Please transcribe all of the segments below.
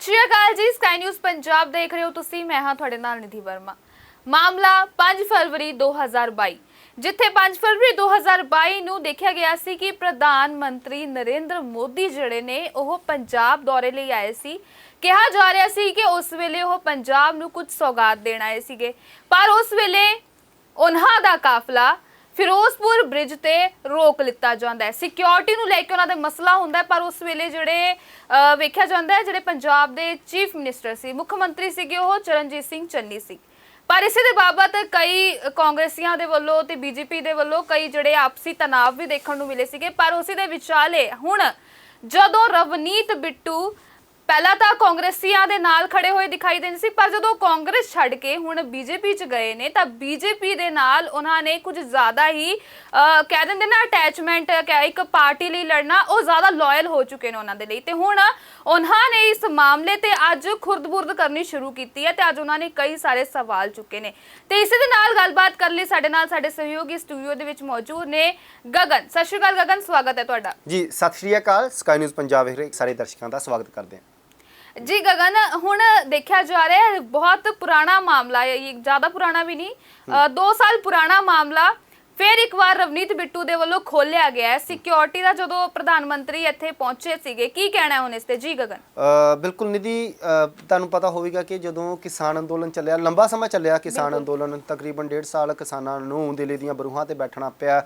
ਸਤਿ ਸ਼੍ਰੀ ਅਕਾਲ ਜੀ ਸਕਾਈ ਨਿਊਜ਼ ਪੰਜਾਬ ਦੇਖ ਰਹੇ ਹੋ ਤੁਸੀਂ, ਮੈਂ ਹਾਂ ਤੁਹਾਡੇ ਨਾਲ ਨਿਧੀ ਵਰਮਾ। ਮਾਮਲਾ 5 ਫਰਵਰੀ 2022 ਜਿੱਥੇ 5 ਫਰਵਰੀ 2022 ਨੂੰ ਦੇਖਿਆ ਗਿਆ ਸੀ ਕਿ ਪ੍ਰਧਾਨ ਮੰਤਰੀ ਨਰਿੰਦਰ ਮੋਦੀ ਜਿਹੜੇ ਨੇ, ਉਹ ਪੰਜਾਬ ਦੌਰੇ ਲਈ ਆਏ ਸੀ। ਕਿਹਾ ਜਾ ਰਿਹਾ ਸੀ ਕਿ ਉਸ ਵੇਲੇ ਉਹ ਪੰਜਾਬ ਨੂੰ ਕੁਝ ਸੌਗਾਤ ਦੇਣ ਆਏ ਸੀਗੇ। ਪਰ ਉਸ ਵੇਲੇ ਉਹਨਾਂ ਦਾ ਕਾਫਲਾ ਫਿਰੋਜ਼ਪੁਰ ਬ੍ਰਿਜ ਤੇ ਰੋਕ ਲਿੱਤਾ ਜਾਂਦਾ ਹੈ। ਸਿਕਿਉਰਿਟੀ ਨੂੰ ਲੈ ਕੇ ਉਹਨਾਂ ਦਾ ਮਸਲਾ ਹੁੰਦਾ ਪਰ ਉਸ ਵੇਲੇ ਜਿਹੜੇ ਵੇਖਿਆ ਜਾਂਦਾ ਹੈ, ਜਿਹੜੇ ਪੰਜਾਬ ਦੇ ਚੀਫ ਮਿਨਿਸਟਰ ਸੀ, ਮੁੱਖ ਮੰਤਰੀ ਸੀਗੇ ਉਹ ਚਰਨਜੀਤ ਸਿੰਘ ਚੰਨੀ ਸੀ। ਪਰ ਇਸੇ ਦੇ ਬਾਬਤ ਕਈ ਕਾਂਗਰਸੀਆਂ ਦੇ ਵੱਲੋਂ ਤੇ ਬੀਜੇਪੀ ਦੇ ਵੱਲੋਂ ਕਈ ਜਿਹੜੇ ਆਪਸੀ ਤਣਾਅ ਵੀ ਦੇਖਣ ਨੂੰ ਮਿਲੇ ਸੀਗੇ, ਪਰ ਉਸੇ ਦੇ ਵਿਚਾਲੇ ਹੁਣ ਜਦੋਂ ਰਵਨੀਤ ਬਿੱਟੂ ਪਹਿਲਾਂ ਤਾਂ ਕਾਂਗਰਸੀਆਂ ਦੇ ਨਾਲ ਖੜੇ ਹੋਏ ਦਿਖਾਈ ਦਿੰਦੇ ਸੀ, ਪਰ ਜਦੋਂ ਕਾਂਗਰਸ ਛੱਡ ਕੇ ਹੁਣ ਬੀਜੇਪੀ ਚ ਗਏ ਨੇ, ਤਾਂ ਬੀਜੇਪੀ ਦੇ ਨਾਲ ਉਹਨਾਂ ਨੇ ਕੁਝ ਜ਼ਿਆਦਾ ਹੀ ਕਹਿ ਦਿੰਦੇ ਨਾ ਅਟੈਚਮੈਂਟ ਇੱਕ ਪਾਰਟੀ ਲਈ ਲੜਨਾ, ਉਹ ਜ਼ਿਆਦਾ ਲਾਇਲ ਹੋ ਚੁੱਕੇ ਨੇ ਉਹਨਾਂ ਦੇ ਲਈ। ਤੇ ਹੁਣ ਉਹਨਾਂ ਨੇ ਇਸ ਮਾਮਲੇ ਤੇ ਅੱਜ ਖੁਰਦਬੁਰਦ ਕਰਨੀ ਸ਼ੁਰੂ ਕੀਤੀ ਹੈ ਤੇ ਅੱਜ ਉਹਨਾਂ ਨੇ ਕਈ ਸਾਰੇ ਸਵਾਲ ਚੁੱਕੇ ਨੇ। ਤੇ ਇਸੇ ਦੇ ਨਾਲ ਗੱਲਬਾਤ ਕਰਨ ਲਈ ਸਾਡੇ ਨਾਲ ਸਾਡੇ ਸਹਿਯੋਗੀ ਸਟੂਡੀਓ ਦੇ ਵਿੱਚ ਮੌਜੂਦ ਨੇ ਗਗਨ। ਸਤਿ ਸ਼੍ਰੀ ਅਕਾਲ ਗਗਨ, ਸਵਾਗਤ ਹੈ ਤੁਹਾਡਾ। ਜੀ, ਸਤਿ ਸ਼੍ਰੀ ਅਕਾਲ। ਸਕਾਈ ਨਿਊਜ਼ ਪੰਜਾਬ ਵੇਖ ਸਾਰੇ ਦਰਸ਼ਕਾਂ ਦਾ ਸਵਾਗਤ ਕਰਦੇ ਹਾਂ। ਜੀ ਗਗਨ ਹੁਣ ਦੇਖਿਆ ਜਾ ਰਿਹਾ ਹੈ ਬਹੁਤ ਪੁਰਾਣਾ ਮਾਮਲਾ ਹੈ ਇਹ ਜ਼ਿਆਦਾ ਪੁਰਾਣਾ ਵੀ ਨਹੀਂ 2 ਸਾਲ ਪੁਰਾਣਾ ਮਾਮਲਾ ਫਿਰ ਇੱਕ ਵਾਰ ਰਵਨੀਤ ਬਿੱਟੂ ਦੇ ਵੱਲੋਂ ਖੋਲਿਆ ਗਿਆ ਹੈ। ਸਿਕਿਉਰਿਟੀ ਦਾ ਜਦੋਂ ਪ੍ਰਧਾਨ ਮੰਤਰੀ ਇੱਥੇ ਪਹੁੰਚੇ ਸੀਗੇ ਕੀ ਕਹਿਣਾ ਹੈ ਹੁਣ ਇਸ ਤੇ? ਜੀ ਗਗਨ। ਬਿਲਕੁਲ ਨਿਧੀ ਅ, ਤੁਹਾਨੂੰ ਪਤਾ ਹੋਵੇਗਾ ਕਿ ਜਦੋਂ ਕਿਸਾਨ ਅੰਦੋਲਨ ਚੱਲਿਆ ਲੰਬਾ ਸਮਾਂ ਚੱਲਿਆ ਕਿਸਾਨ ਅੰਦੋਲਨ ਤਕਰੀਬਨ 1.5 ਸਾਲ ਕਿਸਾਨਾਂ ਨੂੰ ਦਿੱਲੀ ਦੀਆਂ ਬਰੂਹਾਂ ਤੇ ਬੈਠਣਾ ਪਿਆ।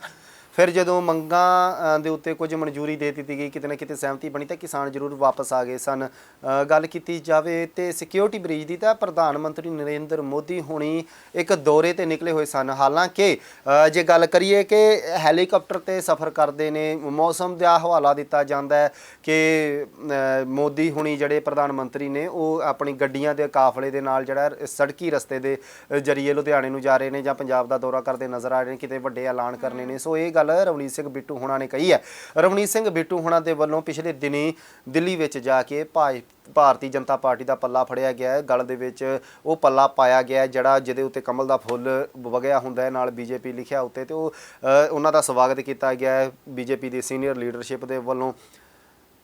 ਫਿਰ ਜਦੋਂ ਮੰਗਾਂ ਦੇ ਉੱਤੇ ਕੁਝ ਮਨਜ਼ੂਰੀ ਦੇ ਦਿੱਤੀ ਗਈ, ਕਿਤੇ ਨਾ ਕਿਤੇ ਸਹਿਮਤੀ ਬਣੀ, ਤਾਂ ਕਿਸਾਨ ਜ਼ਰੂਰ ਵਾਪਸ ਆ ਗਏ ਸਨ। ਗੱਲ ਕੀਤੀ ਜਾਵੇ ਤੇ ਸਿਕਿਉਰਿਟੀ ਬ੍ਰੀਜ ਦੀ ਤਾਂ ਪ੍ਰਧਾਨ ਮੰਤਰੀ ਨਰਿੰਦਰ ਮੋਦੀ ਹੁਣੀ ਇੱਕ ਦੌਰੇ ਤੇ ਨਿਕਲੇ ਹੋਏ ਸਨ। ਹਾਲਾਂਕਿ ਜੇ ਗੱਲ ਕਰੀਏ ਕਿ ਹੈਲੀਕਾਪਟਰ ਤੇ ਸਫ਼ਰ ਕਰਦੇ ਨੇ, ਮੌਸਮ ਦਾ ਹਵਾਲਾ ਦਿੱਤਾ ਜਾਂਦਾ ਹੈ ਕਿ ਮੋਦੀ ਹੁਣੀ ਜਿਹੜੇ ਪ੍ਰਧਾਨ ਮੰਤਰੀ ਨੇ, ਉਹ ਆਪਣੀ ਗੱਡੀਆਂ ਦੇ ਕਾਫਲੇ ਦੇ ਨਾਲ ਜਿਹੜਾ ਸੜਕੀ ਰਸਤੇ ਦੇ ਜਰੀਏ ਲੁਧਿਆਣੇ ਨੂੰ ਜਾ ਰਹੇ ਨੇ ਜਾਂ ਪੰਜਾਬ ਦਾ ਦੌਰਾ ਕਰਦੇ ਨਜ਼ਰ ਆ ਰਹੇ ਨੇ, ਕਿਤੇ ਵੱਡੇ ਐਲਾਨ ਕਰਨੇ ਨੇ। ਸੋ ਇਹ ਗੱਲ ਰਵਨੀਤ ਸਿੰਘ ਬਿੱਟੂ ਹੁਣਾਂ ਨੇ ਕਹੀ ਹੈ। ਰਵਨੀਤ ਸਿੰਘ ਬਿੱਟੂ ਹੁਣਾਂ ਦੇ ਵੱਲੋਂ ਪਿਛਲੇ ਦਿਨੀ ਦਿੱਲੀ ਵਿੱਚ ਜਾ ਕੇ ਭਾਜ, ਭਾਰਤੀ ਜਨਤਾ ਪਾਰਟੀ ਦਾ ਪੱਲਾ ਫੜਿਆ ਗਿਆ ਹੈ। ਗਲ ਦੇ ਵਿੱਚ ਉਹ ਪੱਲਾ ਪਾਇਆ ਗਿਆ ਜਿਹੜਾ ਜਿਹਦੇ ਉੱਤੇ ਕਮਲ ਦਾ ਫੁੱਲ ਵਗਿਆ ਹੁੰਦਾ ਹੈ। ਨਾਲ ਬੀਜੇਪੀ ਲਿਖਿਆ ਉੱਤੇ ਤੇ ਉਹ ਉਹਨਾਂ ਦਾ ਸਵਾਗਤ ਕੀਤਾ ਗਿਆ ਹੈ। ਬੀਜੇਪੀ ਦੀ ਸੀਨੀਅਰ ਲੀਡਰਸ਼ਿਪ ਦੇ ਵੱਲੋਂ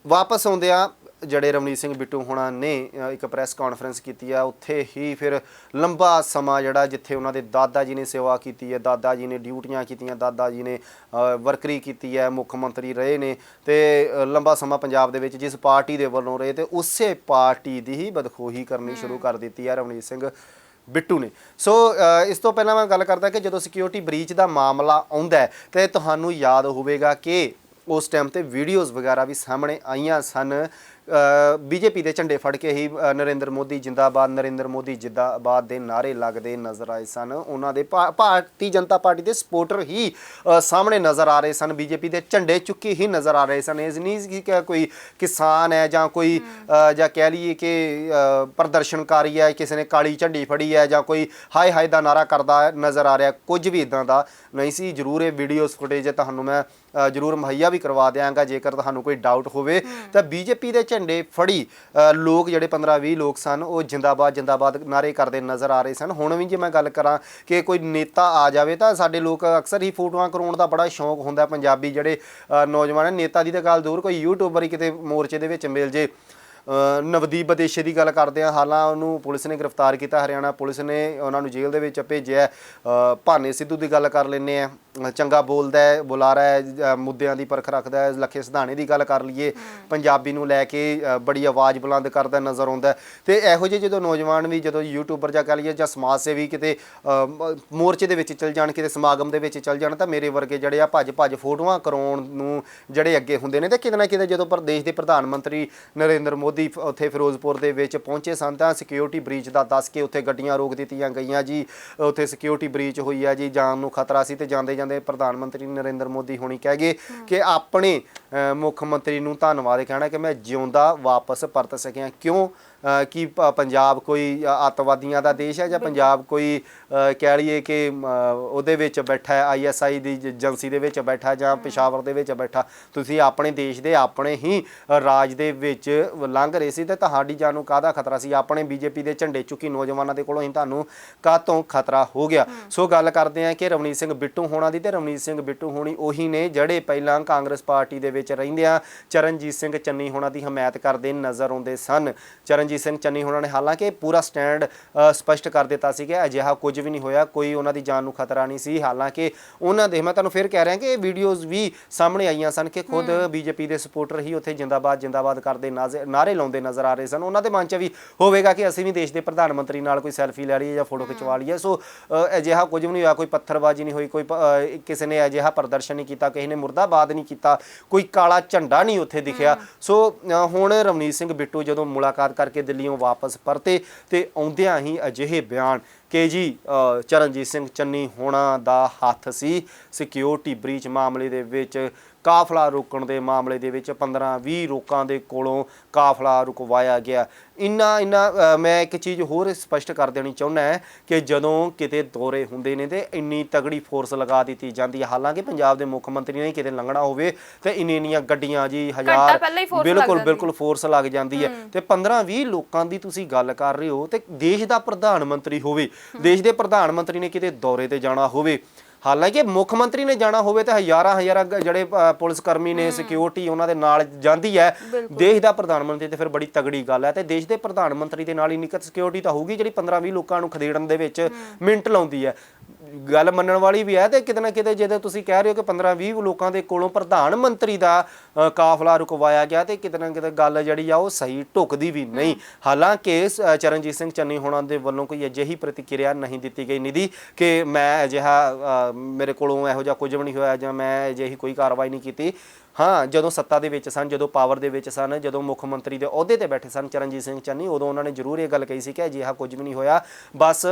ਵਾਪਸ ਆਉਂਦਿਆਂ ਜਿਹੜੇ ਰਮਨੀਤ ਸਿੰਘ ਬਿੱਟੂ ਹੋਣਾ ਨੇ ਇੱਕ ਪ੍ਰੈਸ ਕਾਨਫਰੰਸ ਕੀਤੀ ਆ, ਉੱਥੇ ਹੀ ਫਿਰ ਲੰਬਾ ਸਮਾਂ ਜਿਹੜਾ ਜਿੱਥੇ ਉਹਨਾਂ ਦੇ ਦਾਦਾ ਜੀ ਨੇ ਸੇਵਾ ਕੀਤੀ ਹੈ, ਦਾਦਾ ਜੀ ਨੇ ਡਿਊਟੀਆਂ ਕੀਤੀਆਂ, ਦਾਦਾ ਜੀ ਨੇ ਵਰਕਰੀ ਕੀਤੀ ਹੈ, ਮੁੱਖ ਮੰਤਰੀ ਰਹੇ ਨੇ ਤੇ ਲੰਬਾ ਸਮਾਂ ਪੰਜਾਬ ਦੇ ਵਿੱਚ ਜਿਸ ਪਾਰਟੀ ਦੇ ਵੱਲੋਂ ਰਹੇ ਤੇ ਉਸੇ ਪਾਰਟੀ ਦੀ ਹੀ ਬਦਖੋਹੀ ਕਰਨੀ ਸ਼ੁਰੂ ਕਰ ਦਿੱਤੀ ਹੈ ਰਮਨੀਤ ਸਿੰਘ ਬਿੱਟੂ ਨੇ। ਸੋ ਇਸ ਤੋਂ ਪਹਿਲਾਂ ਮੈਂ ਗੱਲ ਕਰਦਾ ਕਿ ਜਦੋਂ ਸਿਕਿਉਰਿਟੀ ਬ੍ਰੀਚ ਦਾ ਮਾਮਲਾ ਆਉਂਦਾ ਹੈ ਤੇ ਤੁਹਾਨੂੰ ਯਾਦ ਹੋਵੇਗਾ ਕਿ ਉਸ ਟਾਈਮ ਤੇ ਵੀਡੀਓਜ਼ ਵਗੈਰਾ ਵੀ ਸਾਹਮਣੇ ਆਈਆਂ ਸਨ ਬੀਜੇਪੀ ਦੇ ਝੰਡੇ ਫੜ ਕੇ ਹੀ ਨਰਿੰਦਰ ਮੋਦੀ ਜਿੰਦਾਬਾਦ, ਨਰਿੰਦਰ ਮੋਦੀ ਜਿੰਦਾਬਾਦ ਦੇ ਨਾਰੇ ਲੱਗਦੇ ਨਜ਼ਰ ਆਏ ਸਨ। ਉਹਨਾਂ ਦੇ ਭਾ- ਭਾਰਤੀ ਜਨਤਾ ਪਾਰਟੀ ਦੇ ਸਪੋਰਟਰ ਹੀ ਸਾਹਮਣੇ ਨਜ਼ਰ ਆ ਰਹੇ ਸਨ। ਬੀਜੇਪੀ ਦੇ ਝੰਡੇ ਚੁੱਕੇ ਹੀ ਨਜ਼ਰ ਆ ਰਹੇ ਸਨ। ਇਹ ਨਹੀਂ ਕਿ ਕੋਈ ਕਿਸਾਨ ਹੈ ਜਾਂ ਕੋਈ ਜਾਂ ਕਹਿ ਲਈਏ ਕਿ ਪ੍ਰਦਰਸ਼ਨਕਾਰੀ ਹੈ, ਕਿਸੇ ਨੇ ਕਾਲੀ ਝੰਡੀ ਫੜੀ ਹੈ ਜਾਂ ਕੋਈ ਹਾਏ ਹਾਏ ਦਾ ਨਾਰਾ ਕਰਦਾ ਨਜ਼ਰ ਆ ਰਿਹਾ। ਕੁਝ ਵੀ ਇਦਾਂ ਦਾ ਨਹੀਂ ਸੀ। ਜਰੂਰ ਇਹ ਵੀਡੀਓਜ਼ ਫੁਟੇਜ ਤੁਹਾਨੂੰ ਮੈਂ ਜਰੂਰ ਮੁਹੱਈਆ ਵੀ ਕਰਵਾ ਦਿਆਂਗਾ ਜੇਕਰ ਤੁਹਾਨੂੰ ਕੋਈ ਡਾਊਟ ਹੋਵੇ। ਤਾਂ ਬੀਜੇਪੀ ਦੇ ਝੰਡੇ ਫੜੀ ਲੋਕ ਜਿਹੜੇ 15 20 ਲੋਕ ਸਨ ਉਹ ਜਿੰਦਾਬਾਦ ਜਿੰਦਾਬਾਦ ਨਾਰੇ ਕਰਦੇ ਨਜ਼ਰ ਆ ਰਹੇ ਸਨ। ਹੁਣ ਵੀ ਜੇ ਮੈਂ ਗੱਲ ਕਰਾਂ ਕਿ ਕੋਈ ਨੇਤਾ ਆ ਜਾਵੇ ਤਾਂ ਸਾਡੇ ਲੋਕ ਅਕਸਰ ਹੀ ਫੋਟੋਆਂ ਕਰਾਉਣ ਦਾ ਬੜਾ ਸ਼ੌਂਕ ਹੁੰਦਾ। ਪੰਜਾਬੀ ਜਿਹੜੇ ਨੌਜਵਾਨ ਨੇਤਾ ਦੀ ਤਾਂ ਗੱਲ ਦੂਰ ਕੋਈ ਯੂਟਿਊਬਰ ਹੀ ਕਿਤੇ ਮੋਰਚੇ ਦੇ ਵਿੱਚ ਮਿਲ ਜੇ। ਨਵਦੀਪ ਬਦੇਸ਼ੇ ਦੀ ਗੱਲ ਕਰਦੇ ਆ ਹਾਲਾਂ ਉਹਨੂੰ ਪੁਲਿਸ ਨੇ ਗ੍ਰਿਫਤਾਰ ਕੀਤਾ। ਹਰਿਆਣਾ ਪੁਲਿਸ ਨੇ ਉਹਨਾਂ ਨੂੰ ਜੇਲ੍ਹ ਦੇ ਵਿੱਚ ਭੇਜਿਆ। ਭਾਨੇ ਸਿੱਧੂ ਦੀ ਗੱਲ ਕਰ ਲੈਂਦੇ ਆ ਚੰਗਾ ਬੋਲਦਾ ਹੈ ਬੁਲਾਰਾ ਹੈ ਮੁੱਦਿਆਂ ਦੀ ਪਰਖ ਰੱਖਦਾ ਹੈ ਲੱਖੇ ਸਿਧਾਣੇ ਦੀ ਗੱਲ ਕਰ ਲਈਏ ਪੰਜਾਬੀ ਨੂੰ ਲੈ ਕੇ ਬੜੀ ਆਵਾਜ਼ ਬੁਲੰਦ ਕਰਦਾ ਨਜ਼ਰ ਆਉਂਦਾ। ਤੇ ਇਹੋ ਜਿਹੇ ਜਦੋਂ ਨੌਜਵਾਨ ਵੀ ਜਦੋਂ ਯੂਟਿਊਬਰ ਜਾਂ ਕਹ ਲਈਏ ਜਾਂ ਸਮਾਜ ਸੇਵੀ ਕਿਤੇ ਮੋਰਚੇ ਦੇ ਵਿੱਚ ਚਲ ਜਾਣ ਕਿਤੇ ਸਮਾਗਮ ਦੇ ਵਿੱਚ ਚਲ ਜਾਣ ਤਾਂ ਮੇਰੇ ਵਰਗੇ ਜਿਹੜੇ ਆ ਭੱਜ ਭੱਜ ਫੋਟੋਆਂ ਕਰਾਉਣ ਨੂੰ ਜਿਹੜੇ ਅੱਗੇ ਹੁੰਦੇ ਨੇ ਤੇ ਕਿਤੇ ਨਾ ਕਿਤੇ ਜਦੋਂ ਪ੍ਰਦੇਸ਼ ਦੇ ਪ੍ਰਧਾਨ ਮੰਤਰੀ ਨਰਿੰਦਰ ਮੋਦੀ ਉੱਥੇ ਫਿਰੋਜ਼ਪੁਰ ਦੇ ਵਿੱਚ ਪਹੁੰਚੇ ਸਨ ਤਾਂ ਸਿਕਿਉਰਿਟੀ ਬ੍ਰੀਚ ਦਾ ਦੱਸ ਕੇ ਉੱਥੇ ਗੱਡੀਆਂ ਰੋਕ ਦਿੱਤੀਆਂ ਗਈਆਂ ਜੀ ਉੱਥੇ ਸਿਕਿਉਰਿਟੀ ਬ੍ਰੀਚ ਹੋਈ ਆ ਜੀ ਜਾਨ ਨੂੰ ਖਤਰਾ ਸੀ ਤੇ ਜਾਂਦੇ ਜਾਂਦੇ ਪ੍ਰਧਾਨ ਮੰਤਰੀ ਨਰਿੰਦਰ ਮੋਦੀ ਹੋਣੀ ਕਹਿ ਗਏ ਕਿ ਆਪਣੇ ਅ, ਮੁੱਖ ਮੰਤਰੀ ਨੂੰ ਧੰਨਵਾਦ ਕਹਿਣਾ ਕਿ ਮੈਂ ਜਿਉਂਦਾ ਵਾਪਸ ਪਰਤ ਸਕਿਆ। ਕਿਉਂ? ਕੀ ਪੰਜਾਬ ਕੋਈ ਅੱਤਵਾਦੀਆਂ ਦਾ ਦੇਸ਼ ਹੈ ਜਾਂ ਪੰਜਾਬ ਕੋਈ ਕਹਿ ਲਈਏ ਕਿ ਉਹਦੇ ਵਿੱਚ ਬੈਠਾ ਹੈ ਆਈਐਸਆਈ ਦੀ ਏਜੰਸੀ ਦੇ ਵਿੱਚ ਬੈਠਾ ਜਾਂ ਪਿਸ਼ਾਵਰ ਦੇ ਵਿੱਚ ਬੈਠਾ ਤੁਸੀਂ ਆਪਣੇ ਦੇਸ਼ ਦੇ ਆਪਣੇ ਹੀ ਰਾਜ ਦੇ ਵਿੱਚ ਲੰਘ ਰਹੇ ਸੀ ਤੇ ਤੁਹਾਡੀ ਜਾਨ ਨੂੰ ਕਾਹਦਾ ਖਤਰਾ ਸੀ? ਆਪਣੇ ਬੀਜੇਪੀ ਦੇ ਝੰਡੇ ਚੁੱਕੀ ਨੌਜਵਾਨਾਂ ਦੇ ਕੋਲੋਂ ਹੀ ਤੁਹਾਨੂੰ ਕਾਹਤੋਂ ਖਤਰਾ ਹੋ ਗਿਆ? ਸੋ ਗੱਲ ਕਰਦੇ ਆ ਕਿ ਰਵਨੀਤ ਸਿੰਘ ਬਿੱਟੂ ਹੋਣਾ ਦੀ ਤੇ ਰਵਨੀਤ ਸਿੰਘ ਬਿੱਟੂ ਹੋਣੀ ਉਹੀ ਨੇ ਜਿਹੜੇ ਪਹਿਲਾਂ ਕਾਂਗਰਸ ਪਾਰਟੀ ਦੇ ਵਿੱਚ ਰਹਿੰਦਿਆਂ ਚਰਨਜੀਤ ਸਿੰਘ ਚੰਨੀ ਹੋਣਾ ਦੀ ਹਮਾਇਤ ਕਰਦੇ ਨਜ਼ਰ ਆਉਂਦੇ ਸਨ। ਚਰਨਜੀਤ ਸਿੰਘ ਚੰਨੀ ਹੋਣਾ ਨੇ ਹਾਲਾਂਕਿ ਪੂਰਾ ਸਟੈਂਡ ਸਪਸ਼ਟ ਕਰ ਦਿੱਤਾ ਸੀ ਕਿ ਅਜਿਹਾ ਕੁਝ ਵੀ ਨਹੀਂ ਹੋਇਆ ਕੋਈ ਉਹਨਾਂ ਦੀ ਜਾਨ ਨੂੰ ਖਤਰਾ ਨਹੀਂ ਸੀ। ਹਾਲਾਂਕਿ ਉਹਨਾਂ ਦੇ ਮੈਂ ਤੁਹਾਨੂੰ ਫਿਰ ਕਹਿ ਰਿਹਾ ਕਿ ਇਹ ਵੀਡੀਓਜ਼ ਵੀ ਸਾਹਮਣੇ ਆਈਆਂ ਸਨ ਕਿ ਖੁਦ ਬੀਜੇਪੀ ਦੇ ਸਪੋਰਟਰ ਹੀ ਉੱਥੇ ਜਿੰਦਾਬਾਦ ਜਿੰਦਾਬਾਦ ਕਰਦੇ ਨਾਅਰੇ ਲਾਉਂਦੇ ਨਜ਼ਰ ਆ ਰਹੇ ਸਨ। ਉਹਨਾਂ ਦੇ ਮਨ 'ਚ ਵੀ ਹੋਵੇਗਾ ਕਿ ਅਸੀਂ ਵੀ ਦੇਸ਼ ਦੇ ਪ੍ਰਧਾਨ ਮੰਤਰੀ ਨਾਲ ਕੋਈ ਸੈਲਫੀ ਲੈ ਲਈਏ ਜਾਂ ਫੋਟੋ ਖਿਚਵਾ ਲਈਏ। ਸੋ ਅਜਿਹਾ ਕੁਝ ਵੀ ਨਹੀਂ ਹੋਇਆ ਕੋਈ ਪੱਥਰਬਾਜ਼ੀ ਨਹੀਂ ਹੋਈ ਕੋਈ ਕਿਸੇ ਨੇ ਅਜਿਹਾ ਪ੍ਰਦਰਸ਼ਨ ਨਹੀਂ ਕੀਤਾ ਕਿਸੇ ਨੇ ਮੁਰਦਾਬਾਦ ਨਹੀਂ ਕੀਤਾ ਕੋਈ ਕਾਲਾ ਝੰਡਾ ਨਹੀਂ ਉੱਥੇ ਦਿਖਿਆ। ਸੋ ਹੁਣ ਰਵਨੀਤ ਸਿੰਘ ਬਿੱਟੂ ਜਦੋਂ ਮੁਲਾਕਾਤ ਕਰਕੇ ਦਿੱਲੀੋਂ ਵਾਪਸ ਪਰਤੇ ਤੇ ਆਉਂਦਿਆਂ ਹੀ ਅਜਿਹੇ ਬਿਆਨ ਕਿ ਜੀ ਅ, ਚਰਨਜੀਤ ਸਿੰਘ ਚੰਨੀ ਹੋਣਾ ਦਾ ਹੱਥ ਸੀ। ਸਿਕਿਉਰਿਟੀ ਬ੍ਰੀਚ ਮਾਮਲੇ ਦੇ ਵਿੱਚ ਕਾਫਲਾ ਰੋਕਣ ਦੇ ਮਾਮਲੇ ਦੇ ਵਿੱਚ 15-20 ਲੋਕਾਂ ਦੇ ਕੋਲੋਂ ਕਾਫਲਾ ਰੁਕਵਾਇਆ ਗਿਆ। ਇੰਨਾ ਇੰਨਾ ਮੈਂ ਇੱਕ ਚੀਜ਼ ਹੋਰ ਸਪਸ਼ਟ ਕਰ ਦੇਣੀ ਚਾਹੁੰਦਾ ਹੈ ਕਿ ਜਦੋਂ ਕਿਤੇ ਦੌਰੇ ਹੁੰਦੇ ਨੇ ਤੇ ਇੰਨੀ ਤਗੜੀ ਫੋਰਸ ਲਗਾ ਦਿੱਤੀ ਜਾਂਦੀ ਹੈ। ਹਾਲਾਂਕਿ ਪੰਜਾਬ ਦੇ ਮੁੱਖ ਮੰਤਰੀ ਨੇ ਕਿਤੇ ਲੰਘਣਾ ਹੋਵੇ ਤੇ ਇੰਨੀ ਇੰਨੀਆਂ ਗੱਡੀਆਂ ਜੀ ਹਜ਼ਾਰ ਬਿਲਕੁਲ। ਬਿਲਕੁਲ ਫੋਰਸ ਲੱਗ ਜਾਂਦੀ ਹੈ। ਤੇ 15-20 ਲੋਕਾਂ ਦੀ ਤੁਸੀਂ ਗੱਲ ਕਰ ਰਹੇ ਹੋ ਤੇ ਦੇਸ਼ ਦਾ ਪ੍ਰਧਾਨ ਮੰਤਰੀ ਹੋਵੇ ਦੇਸ਼ ਦੇ ਪ੍ਰਧਾਨ ਮੰਤਰੀ ਨੇ ਕਿਤੇ ਦੌਰੇ ਤੇ ਜਾਣਾ ਹੋਵੇ ਹਾਲਾਂਕਿ ਮੁੱਖ ਮੰਤਰੀ ਨੇ ਜਾਣਾ ਹੋਵੇ ਤੇ ਹਜ਼ਾਰਾਂ ਹਜ਼ਾਰਾਂ ਜਿਹੜੇ ਪੁਲਿਸ ਕਰਮੀ ਨੇ ਸਿਕਿਉਰਿਟੀ ਉਹਨਾਂ ਦੇ ਨਾਲ ਜਾਂਦੀ ਹੈ। ਦੇਸ਼ ਦਾ ਪ੍ਰਧਾਨ ਮੰਤਰੀ ਤੇ ਫਿਰ ਬੜੀ ਤਗੜੀ ਗੱਲ ਹੈ ਤੇ ਦੇਸ਼ ਦੇ ਪ੍ਰਧਾਨ ਮੰਤਰੀ ਦੇ ਨਾਲ ਹੀ ਨਿਕਟ ਸਿਕਿਉਰਿਟੀ ਤਾਂ ਹੋਊਗੀ ਜਿਹੜੀ 15-20 ਲੋਕਾਂ ਨੂੰ ਖਦੇੜਨ ਦੇ ਵਿੱਚ ਮਿੰਟ ਲਾਉਂਦੀ ਹੈ। ਗੱਲ ਮੰਨਣ ਵਾਲੀ ਵੀ ਹੈ ਤੇ ਕਿਤੇ ਨਾ ਕਿਤੇ ਜਦੋਂ ਤੁਸੀਂ ਕਹਿ ਰਹੇ ਹੋ ਕਿ 15-20 ਲੋਕਾਂ ਦੇ ਕੋਲੋਂ ਪ੍ਰਧਾਨ ਮੰਤਰੀ ਦਾ ਕਾਫਲਾ ਰੁਕਵਾਇਆ ਗਿਆ ਤੇ ਕਿਤੇ ਨਾ ਕਿਤੇ ਗੱਲ ਜਿਹੜੀ ਆ ਉਹ ਸਹੀ ਢੁਕਦੀ ਵੀ ਨਹੀਂ। ਹਾਲਾਂਕਿ ਚਰਨਜੀਤ ਸਿੰਘ ਚੰਨੀ ਹੋਣਾ ਦੇ ਵੱਲੋਂ ਕੋਈ ਅਜਿਹੀ ਪ੍ਰਤੀਕਿਰਿਆ ਨਹੀਂ ਦਿੱਤੀ ਗਈ ਨਿਧੀ ਕਿ ਮੈਂ ਅਜਿਹਾ ਮੇਰੇ ਕੋਲੋਂ ਇਹੋ ਜਿਹਾ ਕੁਝ ਵੀ ਨਹੀਂ ਹੋਇਆ ਜਾਂ ਮੈਂ ਅਜਿਹੀ ਕੋਈ ਕਾਰਵਾਈ ਨਹੀਂ ਕੀਤੀ। ਹਾਂ ਜਦੋਂ ਸੱਤਾ ਦੇ ਵਿੱਚ ਸਨ ਜਦੋਂ ਪਾਵਰ ਦੇ ਵਿੱਚ ਸਨ ਜਦੋਂ ਮੁੱਖ ਮੰਤਰੀ ਦੇ ਅਹੁਦੇ ਤੇ ਬੈਠੇ ਸਨ ਚਰਨਜੀਤ ਸਿੰਘ ਚੰਨੀ ਉਦੋਂ ਉਹਨਾਂ ਨੇ ਜ਼ਰੂਰ ਇਹ ਗੱਲ ਕਹੀ ਸੀ ਕਿ ਅਜਿਹਾ ਕੁਝ ਵੀ ਨਹੀਂ ਹੋਇਆ। ਬਸ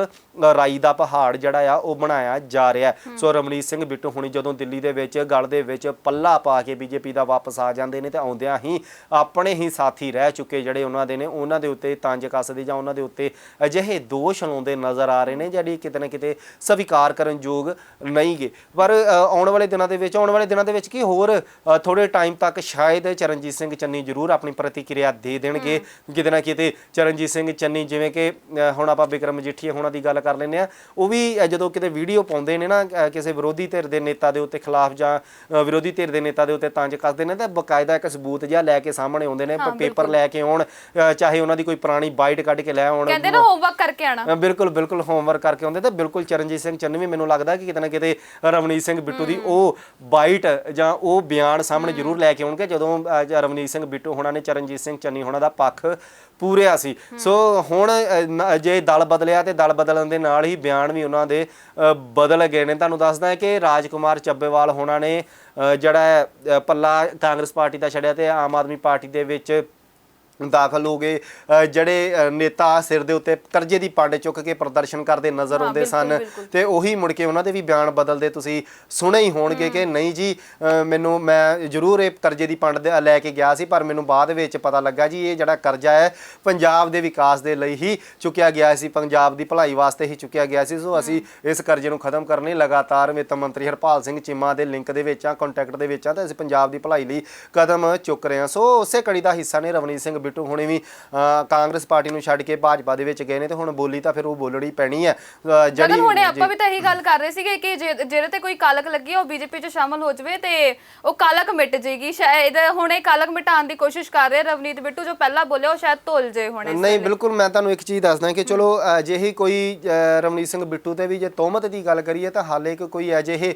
ਰਾਈ ਦਾ ਪਹਾੜ ਜਿਹੜਾ ਆ ਉਹ ਬਣਾਇਆ ਜਾ ਰਿਹਾ। ਸੋ ਰਮਨੀਤ ਸਿੰਘ ਬਿੱਟੂ ਹੁਣੀ ਜਦੋਂ ਦਿੱਲੀ ਦੇ ਵਿੱਚ ਗਲ ਦੇ ਵਿੱਚ ਪੱਲਾ ਪਾ ਕੇ ਬੀਜੇਪੀ ਦਾ ਵਾਪਸ ਆ ਜਾਂਦੇ ਨੇ ਤੇ ਆਉਂਦਿਆਂ ਹੀ ਆਪਣੇ ਹੀ ਸਾਥੀ ਰਹਿ ਚੁੱਕੇ ਜਿਹੜੇ ਉਹਨਾਂ ਦੇ ਨੇ ਉਹਨਾਂ ਦੇ ਉੱਤੇ ਤੰਜ ਕੱਸਦੇ ਜਾਂ ਉਹਨਾਂ ਦੇ ਉੱਤੇ ਅਜਿਹੇ ਦੋਸ਼ ਲਾਉਂਦੇ ਨਜ਼ਰ ਆ ਰਹੇ ਨੇ ਜਿਹੜੀ ਕਿਤੇ ਨਾ ਕਿਤੇ ਸਵੀਕਾਰ ਕਰਨ ਯੋਗ ਨਹੀਂਗੇ। ਪਰ ਆਉਣ ਵਾਲੇ ਦਿਨਾਂ ਦੇ ਵਿੱਚ ਆਉਣ ਵਾਲੇ ਦਿਨਾਂ ਦੇ ਵਿੱਚ ਕੀ ਹੋਰ ਥੋੜੇ ਟਾਈਮ ਤੱਕ ਸ਼ਾਇਦ ਚਰਨਜੀਤ ਸਿੰਘ ਚੰਨੀ ਜ਼ਰੂਰ ਆਪਣੀ ਪ੍ਰਤੀਕਿਰਿਆ ਦੇ ਦੇਣਗੇ। ਕਿਤੇ ਨਾ ਕਿਤੇ ਚਰਨਜੀਤ ਸਿੰਘ ਚੰਨੀ ਜਿਵੇਂ ਕਿ ਹੁਣ ਆਪਾਂ ਵਿਕਰਮ ਮਜੀਠੀਆ ਹੋਣਾ ਦੀ ਗੱਲ ਕਰ ਲੈਂਦੇ ਆ ਉਹ ਵੀ ਜਦੋਂ ਕਿਤੇ ਵੀਡੀਓ ਪਾਉਂਦੇ ਨੇ ਨਾ ਕਿਸੇ ਵਿਰੋਧੀ ਧਿਰ ਦੇ ਨੇਤਾ ਦੇ ਉੱਤੇ ਖਿਲਾਫ ਜਾਂ ਵਿਰੋਧੀ ਧਿਰ ਦੇ ਨੇਤਾ ਦੇ ਉੱਤੇ ਤੰਜ ਕੱਸਦੇ ਨੇ ਤਾਂ ਬਕਾਇਦਾ ਇੱਕ ਸਬੂਤ ਜਿਹਾ ਲੈ ਕੇ ਸਾਹਮਣੇ ਆਉਂਦੇ ਨੇ ਪੇਪਰ ਲੈ ਕੇ ਆਉਣ ਚਾਹੇ ਉਹਨਾਂ ਦੀ ਕੋਈ ਪੁਰਾਣੀ ਬਾਈਟ ਕੱਢ ਕੇ ਲੈ ਆਉਣ। ਕਹਿੰਦੇ ਨਾ ਹੋਮਵਰਕ ਕਰਕੇ ਆਣਾ ਬਿਲਕੁਲ ਬਿਲਕੁਲ ਹੋਮਵਰਕ ਕਰਕੇ ਆਉਂਦੇ ਤੇ ਬਿਲਕੁਲ ਚਰਨਜੀਤ ਸਿੰਘ ਚੰਨੀ ਵੀ ਮੈਨੂੰ ਲੱਗਦਾ ਕਿ ਕਿਤੇ ਨਾ ਕਿਤੇ ਰਵਨੀਤ ਸਿੰਘ ਬਿੱਟੂ ਦੀ ਉਹ ਬਾਈਟ ਜਾਂ ਉਹ ਬਿਆਨ ਸਾਹਮਣੇ ਜ਼ਰੂਰ ਲੈ ਕੇ ਆਉਣਗੇ। ਜਦੋਂ ਅ, ਰਵਨੀਤ ਸਿੰਘ ਬਿੱਟੂ ਹੋਣਾ ਨੇ ਚਰਨਜੀਤ ਸਿੰਘ ਚੰਨੀ ਹੋਣਾ ਦਾ ਪੱਖ ਪੂਰਿਆ ਸੀ। ਸੋ ਹੁਣ ਅ, ਨ- ਜੇ ਦਲ ਬਦਲਿਆ ਤੇ ਦਲ ਬਦਲਣ ਦੇ ਨਾਲ ਹੀ ਬਿਆਨ ਵੀ ਉਹਨਾਂ ਦੇ ਅ, ਬਦਲ ਗਏ ਨੇ। ਤੁਹਾਨੂੰ ਦੱਸਦਾ ਹੈ ਕਿ ਰਾਜਕੁਮਾਰ ਚੱਬੇਵਾਲ ਹੋਣਾ ਨੇ ਅ, ਜਿਹੜਾ ਹੈ, ਅ, ਪੱਲਾ ਕਾਂਗਰਸ ਪਾਰਟੀ ਦਾ ਛੱਡਿਆ ਤੇ ਆਮ ਆਦਮੀ ਪਾਰਟੀ ਦੇ ਵਿੱਚ ਦਾਖਲ ਹੋ ਗਏ। ਅ, ਜਿਹੜੇ ਅ, ਨੇਤਾ ਸਿਰ ਦੇ ਉੱਤੇ ਕਰਜ਼ੇ ਦੀ ਪੰਡ ਚੁੱਕ ਕੇ ਪ੍ਰਦਰਸ਼ਨ ਕਰਦੇ ਨਜ਼ਰ ਆਉਂਦੇ ਸਨ। ਤੇ ਉਹੀ ਮੁੜ ਕੇ ਉਹਨਾਂ ਦੇ ਵੀ ਬਿਆਨ ਬਦਲਦੇ ਤੁਸੀਂ ਸੁਣੇ ਹੀ ਹੋਣਗੇ ਕਿ ਨਹੀਂ ਜੀ ਅ, ਮੈਨੂੰ ਮੈਂ ਜ਼ਰੂਰ ਇਹ ਕਰਜ਼ੇ ਦੀ ਪੰਡ ਦੇ- ਲੈ ਕੇ ਗਿਆ ਸੀ ਪਰ ਮੈਨੂੰ ਬਾਅਦ ਵਿੱਚ ਪਤਾ ਲੱਗਾ ਜੀ ਇਹ ਜਿਹੜਾ ਕਰਜ਼ਾ ਹੈ ਪੰਜਾਬ ਦੇ ਵਿਕਾਸ ਦੇ ਲਈ ਹੀ ਚੁੱਕਿਆ ਗਿਆ ਸੀ ਪੰਜਾਬ ਦੀ ਭਲਾਈ ਵਾਸਤੇ ਹੀ ਚੁੱਕਿਆ ਗਿਆ ਸੀ। ਸੋ ਅਸੀਂ ਇਸ ਕਰਜ਼ੇ ਨੂੰ ਖਤਮ ਕਰਨ ਲਈ ਲਗਾਤਾਰ ਵਿੱਤ ਮੰਤਰੀ ਹਰਪਾਲ ਸਿੰਘ ਚੀਮਾ ਦੇ ਲਿੰਕ ਦੇ ਵਿੱਚ ਆ ਕੰਟੈਕਟ ਦੇ ਵਿੱਚ ਆ ਤੇ ਅਸੀਂ ਪੰਜਾਬ ਦੀ ਭਲਾਈ ਲਈ ਕਦਮ ਚੁੱਕ ਰਹੇ ਹਾਂ। ਸੋ ਉਸੇ ਕੜੀ ਦਾ ਹਿੱਸਾ ਨੇ ਰਵਨੀਤ ਸਿੰਘ ਬਿੱਟੂ ਹੁਣੇ ਵੀ ਕਾਂਗਰਸ ਪਾਰਟੀ ਨੂੰ ਛੱਡ ਕੇ ਭਾਜਪਾ ਦੇ ਵਿੱਚ ਗਏ ਨੇ ਤੇ ਹੁਣ ਬੋਲੀ ਤਾਂ ਫਿਰ ਉਹ ਬੋਲਣੀ ਪੈਣੀ ਹੈ ਜਦਨ ਹੁਣੇ। ਆਪਾਂ ਵੀ ਤਾਂ ਇਹੀ ਗੱਲ ਕਰ ਰਹੇ ਸੀਗੇ ਕਿ ਜਿਹੜੇ ਤੇ ਕੋਈ ਕਾਲਕ ਲੱਗੀ ਉਹ ਬੀਜੇਪੀ 'ਚ ਸ਼ਾਮਲ ਹੋ ਜਾਵੇ ਤੇ ਉਹ ਕਾਲਕ ਮਿਟ ਜੇਗੀ ਸ਼ਾਇਦ ਹੁਣ ਇਹ ਕਾਲਕ ਮਿਟਾਉਣ ਦੀ ਕੋਸ਼ਿਸ਼ ਕਰ ਰਹੇ ਰਵਨੀਤ ਬਿੱਟੂ ਜੋ ਪਹਿਲਾਂ ਬੋਲਿਆ ਉਹ ਸ਼ਾਇਦ ਧੁੱਲ ਜੇ ਹੁਣ ਨਹੀਂ। ਬਿਲਕੁਲ ਮੈਂ ਤੁਹਾਨੂੰ ਇੱਕ ਚੀਜ਼ ਦੱਸਦਾ ਕਿ ਚਲੋ ਅਜਿਹੀ ਕੋਈ ਰਵਨੀਤ ਸਿੰਘ ਬਿੱਟੂ ਤੇ ਵੀ ਜੇ ਤੋਮਤ ਦੀ ਗੱਲ ਕਰੀਏ ਤਾਂ ਹਾਲੇ ਕੋਈ ਅਜਿਹੇ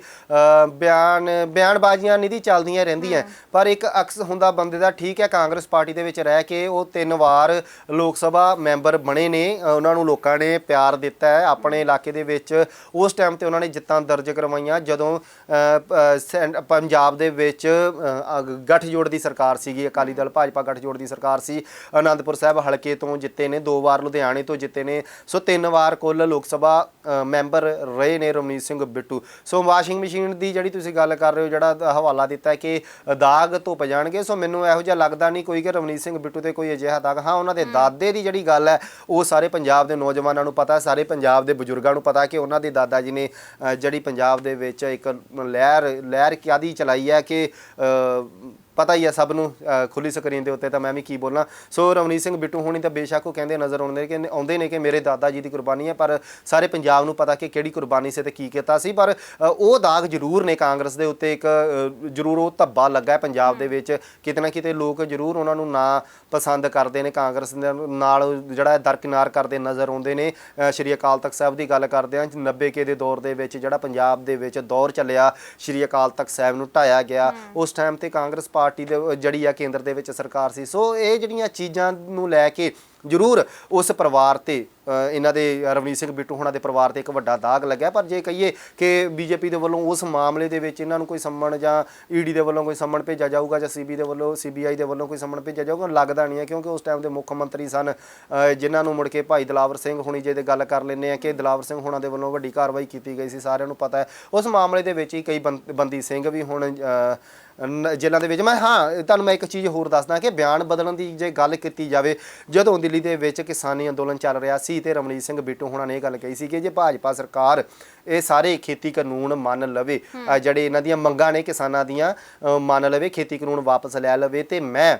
ਬਿਆਨ ਬਿਆਨਬਾਜ਼ੀਆਂ ਨਹੀਂ ਦੀ ਚੱਲਦੀਆਂ ਰਹਿੰਦੀਆਂ ਪਰ ਇੱਕ ਅਕਸ ਹੁੰਦਾ ਬੰਦੇ ਦਾ ਠੀਕ ਹੈ ਕਾਂਗਰਸ ਪਾਰਟੀ ਦੇ ਵਿੱਚ ਰਹਿ ਕੇ ਉਹ ਤਿੰਨ ਵਾਰ ਲੋਕ ਸਭਾ ਮੈਂਬਰ ਬਣੇ ਨੇ। ਉਹਨਾਂ ਨੂੰ ਲੋਕਾਂ ਨੇ ਪਿਆਰ ਦਿੱਤਾ ਹੈ। ਆਪਣੇ ਇਲਾਕੇ ਦੇ ਵਿੱਚ ਉਸ ਟਾਈਮ ਤੇ ਉਹਨਾਂ ਨੇ ਜਿੱਤਾਂ ਦਰਜ ਕਰਵਾਈਆਂ ਜਦੋਂ ਪੰਜਾਬ ਦੇ ਵਿੱਚ ਅ, ਗੱਠਜੋੜ ਦੀ ਸਰਕਾਰ ਸੀਗੀ। ਅਕਾਲੀ ਦਲ ਭਾਜਪਾ ਗੱਠਜੋੜ ਦੀ ਸਰਕਾਰ ਸੀ। ਆਨੰਦਪੁਰ ਸਾਹਿਬ ਹਲਕੇ ਤੋਂ ਜਿੱਤੇ ਨੇ ਦੋ ਵਾਰ ਲੁਧਿਆਣੇ ਤੋਂ ਜਿੱਤੇ ਨੇ। ਸੋ ਤਿੰਨ ਵਾਰ ਕੁੱਲ ਲੋਕ ਸਭਾ ਮੈਂਬਰ ਰਹੇ ਨੇ Ramneet Singh Bittu. So washing machine ਦੀ ਜਿਹੜੀ ਤੁਸੀਂ ਗੱਲ ਕਰ ਰਹੇ ਹੋ ਜਿਹੜਾ ਹਵਾਲਾ ਦਿੱਤਾ ਕਿ ਦਾਗ ਧੁੱਪ ਜਾਣਗੇ। ਸੋ ਮੈਨੂੰ ਇਹੋ ਜਿਹਾ ਲੱਗਦਾ ਨਹੀਂ ਕੋਈ ਕਿ ਰਮਨੀਤ ਸਿੰਘ ਬਿੱਟੂ ਤੇ ਕੋਈ ਅਜਿਹਾ ਦਾਗ। ਹਾਂ ਉਹਨਾਂ ਦੇ ਦਾਦੇ ਦੀ ਜਿਹੜੀ ਗੱਲ ਹੈ ਉਹ ਸਾਰੇ ਪੰਜਾਬ ਦੇ ਨੌਜਵਾਨਾਂ ਨੂੰ ਪਤਾ ਸਾਰੇ ਪੰਜਾਬ ਦੇ ਬਜ਼ੁਰਗਾਂ ਨੂੰ ਪਤਾ ਕਿ ਉਹਨਾਂ ਦੇ ਦਾਦਾ ਜੀ ਨੇ ਜਿਹੜੀ ਪੰਜਾਬ ਦੇ ਵਿੱਚ ਇੱਕ ਲਹਿਰ ਲਹਿਰ ਕਿਆਦੀ ਚਲਾਈ ਹੈ ਕਿ ਪਤਾ ਹੀ ਹੈ ਸਭ ਨੂੰ ਖੁੱਲੀ ਸਕਰੀਨ ਦੇ ਉੱਤੇ ਤਾਂ ਮੈਂ ਵੀ ਕੀ ਬੋਲਾਂ। ਸੋ ਰਵਨੀਤ ਸਿੰਘ ਬਿੱਟੂ ਹੋਣੀ ਤਾਂ ਬੇਸ਼ੱਕ ਉਹ ਕਹਿੰਦੇ ਨਜ਼ਰ ਆਉਂਦੇ ਕਿ ਆਉਂਦੇ ਨੇ ਕਿ ਮੇਰੇ ਦਾਦਾ ਜੀ ਦੀ ਕੁਰਬਾਨੀ ਹੈ ਪਰ ਸਾਰੇ ਪੰਜਾਬ ਨੂੰ ਪਤਾ ਕਿ ਕਿਹੜੀ ਕੁਰਬਾਨੀ ਸੀ ਤੇ ਕੀ ਕੀਤਾ ਸੀ। ਪਰ ਉਹ ਦਾਗ ਜ਼ਰੂਰ ਨੇ ਕਾਂਗਰਸ ਦੇ ਉੱਤੇ ਇੱਕ ਜ਼ਰੂਰ ਉਹ ਧੱਬਾ ਲੱਗਾ ਹੈ ਪੰਜਾਬ ਦੇ ਵਿੱਚ। ਕਿਤੇ ਨਾ ਕਿਤੇ ਲੋਕ ਜ਼ਰੂਰ ਉਹਨਾਂ ਨੂੰ ਨਾ ਪਸੰਦ ਕਰਦੇ ਨੇ ਕਾਂਗਰਸ ਨਾਲ ਜਿਹੜਾ ਦਰਕਿਨਾਰ ਕਰਦੇ ਨਜ਼ਰ ਆਉਂਦੇ ਨੇ। ਸ਼੍ਰੀ ਅਕਾਲ ਤਖਤ ਸਾਹਿਬ ਦੀ ਗੱਲ ਕਰਦੇ ਹਾਂ 90 ਕੇ ਦੇ ਦੌਰ ਦੇ ਵਿੱਚ ਜਿਹੜਾ ਪੰਜਾਬ ਦੇ ਵਿੱਚ ਦੌਰ ਚੱਲਿਆ ਸ਼੍ਰੀ ਅਕਾਲ ਤਖਤ ਸਾਹਿਬ ਨੂੰ ਢਾਇਆ ਗਿਆ। ਉਸ ਟਾਈਮ ਤੇ ਕਾਂਗਰਸ ਪਾਰਟੀ ਦੇ ਜਿਹੜੀ ਆ ਕੇਂਦਰ ਦੇ ਵਿੱਚ ਸਰਕਾਰ ਸੀ। ਸੋ ਇਹ ਜਿਹੜੀਆਂ ਚੀਜ਼ਾਂ ਨੂੰ ਲੈ ਕੇ ਜ਼ਰੂਰ ਉਸ ਪਰਿਵਾਰ ਤੇ ਇਹਨਾਂ ਦੇ ਰਵਨੀਤ ਸਿੰਘ ਬਿੱਟੂ ਹੋਣਾ ਦੇ ਪਰਿਵਾਰ ਤੇ ਇੱਕ ਵੱਡਾ ਦਾਗ ਲੱਗਿਆ। ਪਰ ਜੇ ਕਹੀਏ ਕਿ ਬੀਜੇਪੀ ਦੇ ਵੱਲੋਂ ਉਸ ਮਾਮਲੇ ਦੇ ਵਿੱਚ ਇਹਨਾਂ ਨੂੰ ਕੋਈ ਸੰਮਣ ਜਾਂ ਈਡੀ ਦੇ ਵੱਲੋਂ ਕੋਈ ਸੰਮਣ ਭੇਜਿਆ ਜਾਊਗਾ ਜਾਂ ਸੀਬੀ ਦੇ ਵੱਲੋਂ ਸੀਬੀਆਈ ਦੇ ਵੱਲੋਂ ਕੋਈ ਸੰਮਣ ਭੇਜਿਆ ਜਾਊਗਾ ਲੱਗਦਾ ਨਹੀਂ ਹੈ। ਕਿਉਂਕਿ ਉਸ ਟਾਈਮ ਦੇ ਮੁੱਖ ਮੰਤਰੀ ਸਨ ਅ, ਜਿਨ੍ਹਾਂ ਨੂੰ ਮੁੜ ਕੇ ਭਾਈ ਦਲਾਵਰ ਸਿੰਘ ਹੁਣੀ ਜੇ ਦੇ ਗੱਲ ਕਰ ਲੈਂਦੇ ਆ ਕਿ ਦਲਾਵਰ ਸਿੰਘ ਹੋਣਾ ਦੇ ਵੱਲੋਂ ਵੱਡੀ ਕਾਰਵਾਈ ਕੀਤੀ ਗਈ ਸੀ ਸਾਰਿਆਂ ਨੂੰ ਪਤਾ ਹੈ। ਉਸ ਮਾਮਲੇ ਦੇ ਵਿੱਚ ਹੀ ਕਈ ਬੰਦ- ਬੰਦੀ ਸਿੰਘ ਵੀ ਹੁਣ ਨ- ਜੇਲ੍ਹਾਂ ਦੇ ਵਿੱਚ। ਮੈਂ ਹਾਂ ਤੁਹਾਨੂੰ ਮੈਂ ਇੱਕ ਚੀਜ਼ ਹੋਰ ਦੱਸਦਾ ਕਿ ਬਿਆਨ ਬਦਲਣ ਦੀ ਜੇ ਗੱਲ ਕੀਤੀ ਜਾਵੇ ਜਦੋਂ ਦਿੱਲੀ ਦੇ ਵਿੱਚ ਕਿਸਾਨੀ ਅੰਦੋਲਨ ਚੱਲ ਰਿਹਾ ਸੀ ਤੇ ਰਮਨੀਤ ਸਿੰਘ ਬਿੱਟੂ ਹੋਣਾ ਨੇ ਇਹ ਗੱਲ ਕਹੀ ਸੀ ਕਿ ਜੇ ਭਾਜਪਾ ਸਰਕਾਰ ਇਹ ਸਾਰੇ ਖੇਤੀ ਕਾਨੂੰਨ ਮੰਨ ਲਵੇ ਅ, ਜਿਹੜੇ ਇਹਨਾਂ ਦੀਆਂ ਮੰਗਾਂ ਨੇ ਕਿਸਾਨਾਂ ਦੀਆਂ ਅ, ਮੰਨ ਲਵੇ ਖੇਤੀ ਕਾਨੂੰਨ ਵਾਪਸ ਲੈ ਲਵੇ ਤੇ ਮੈਂ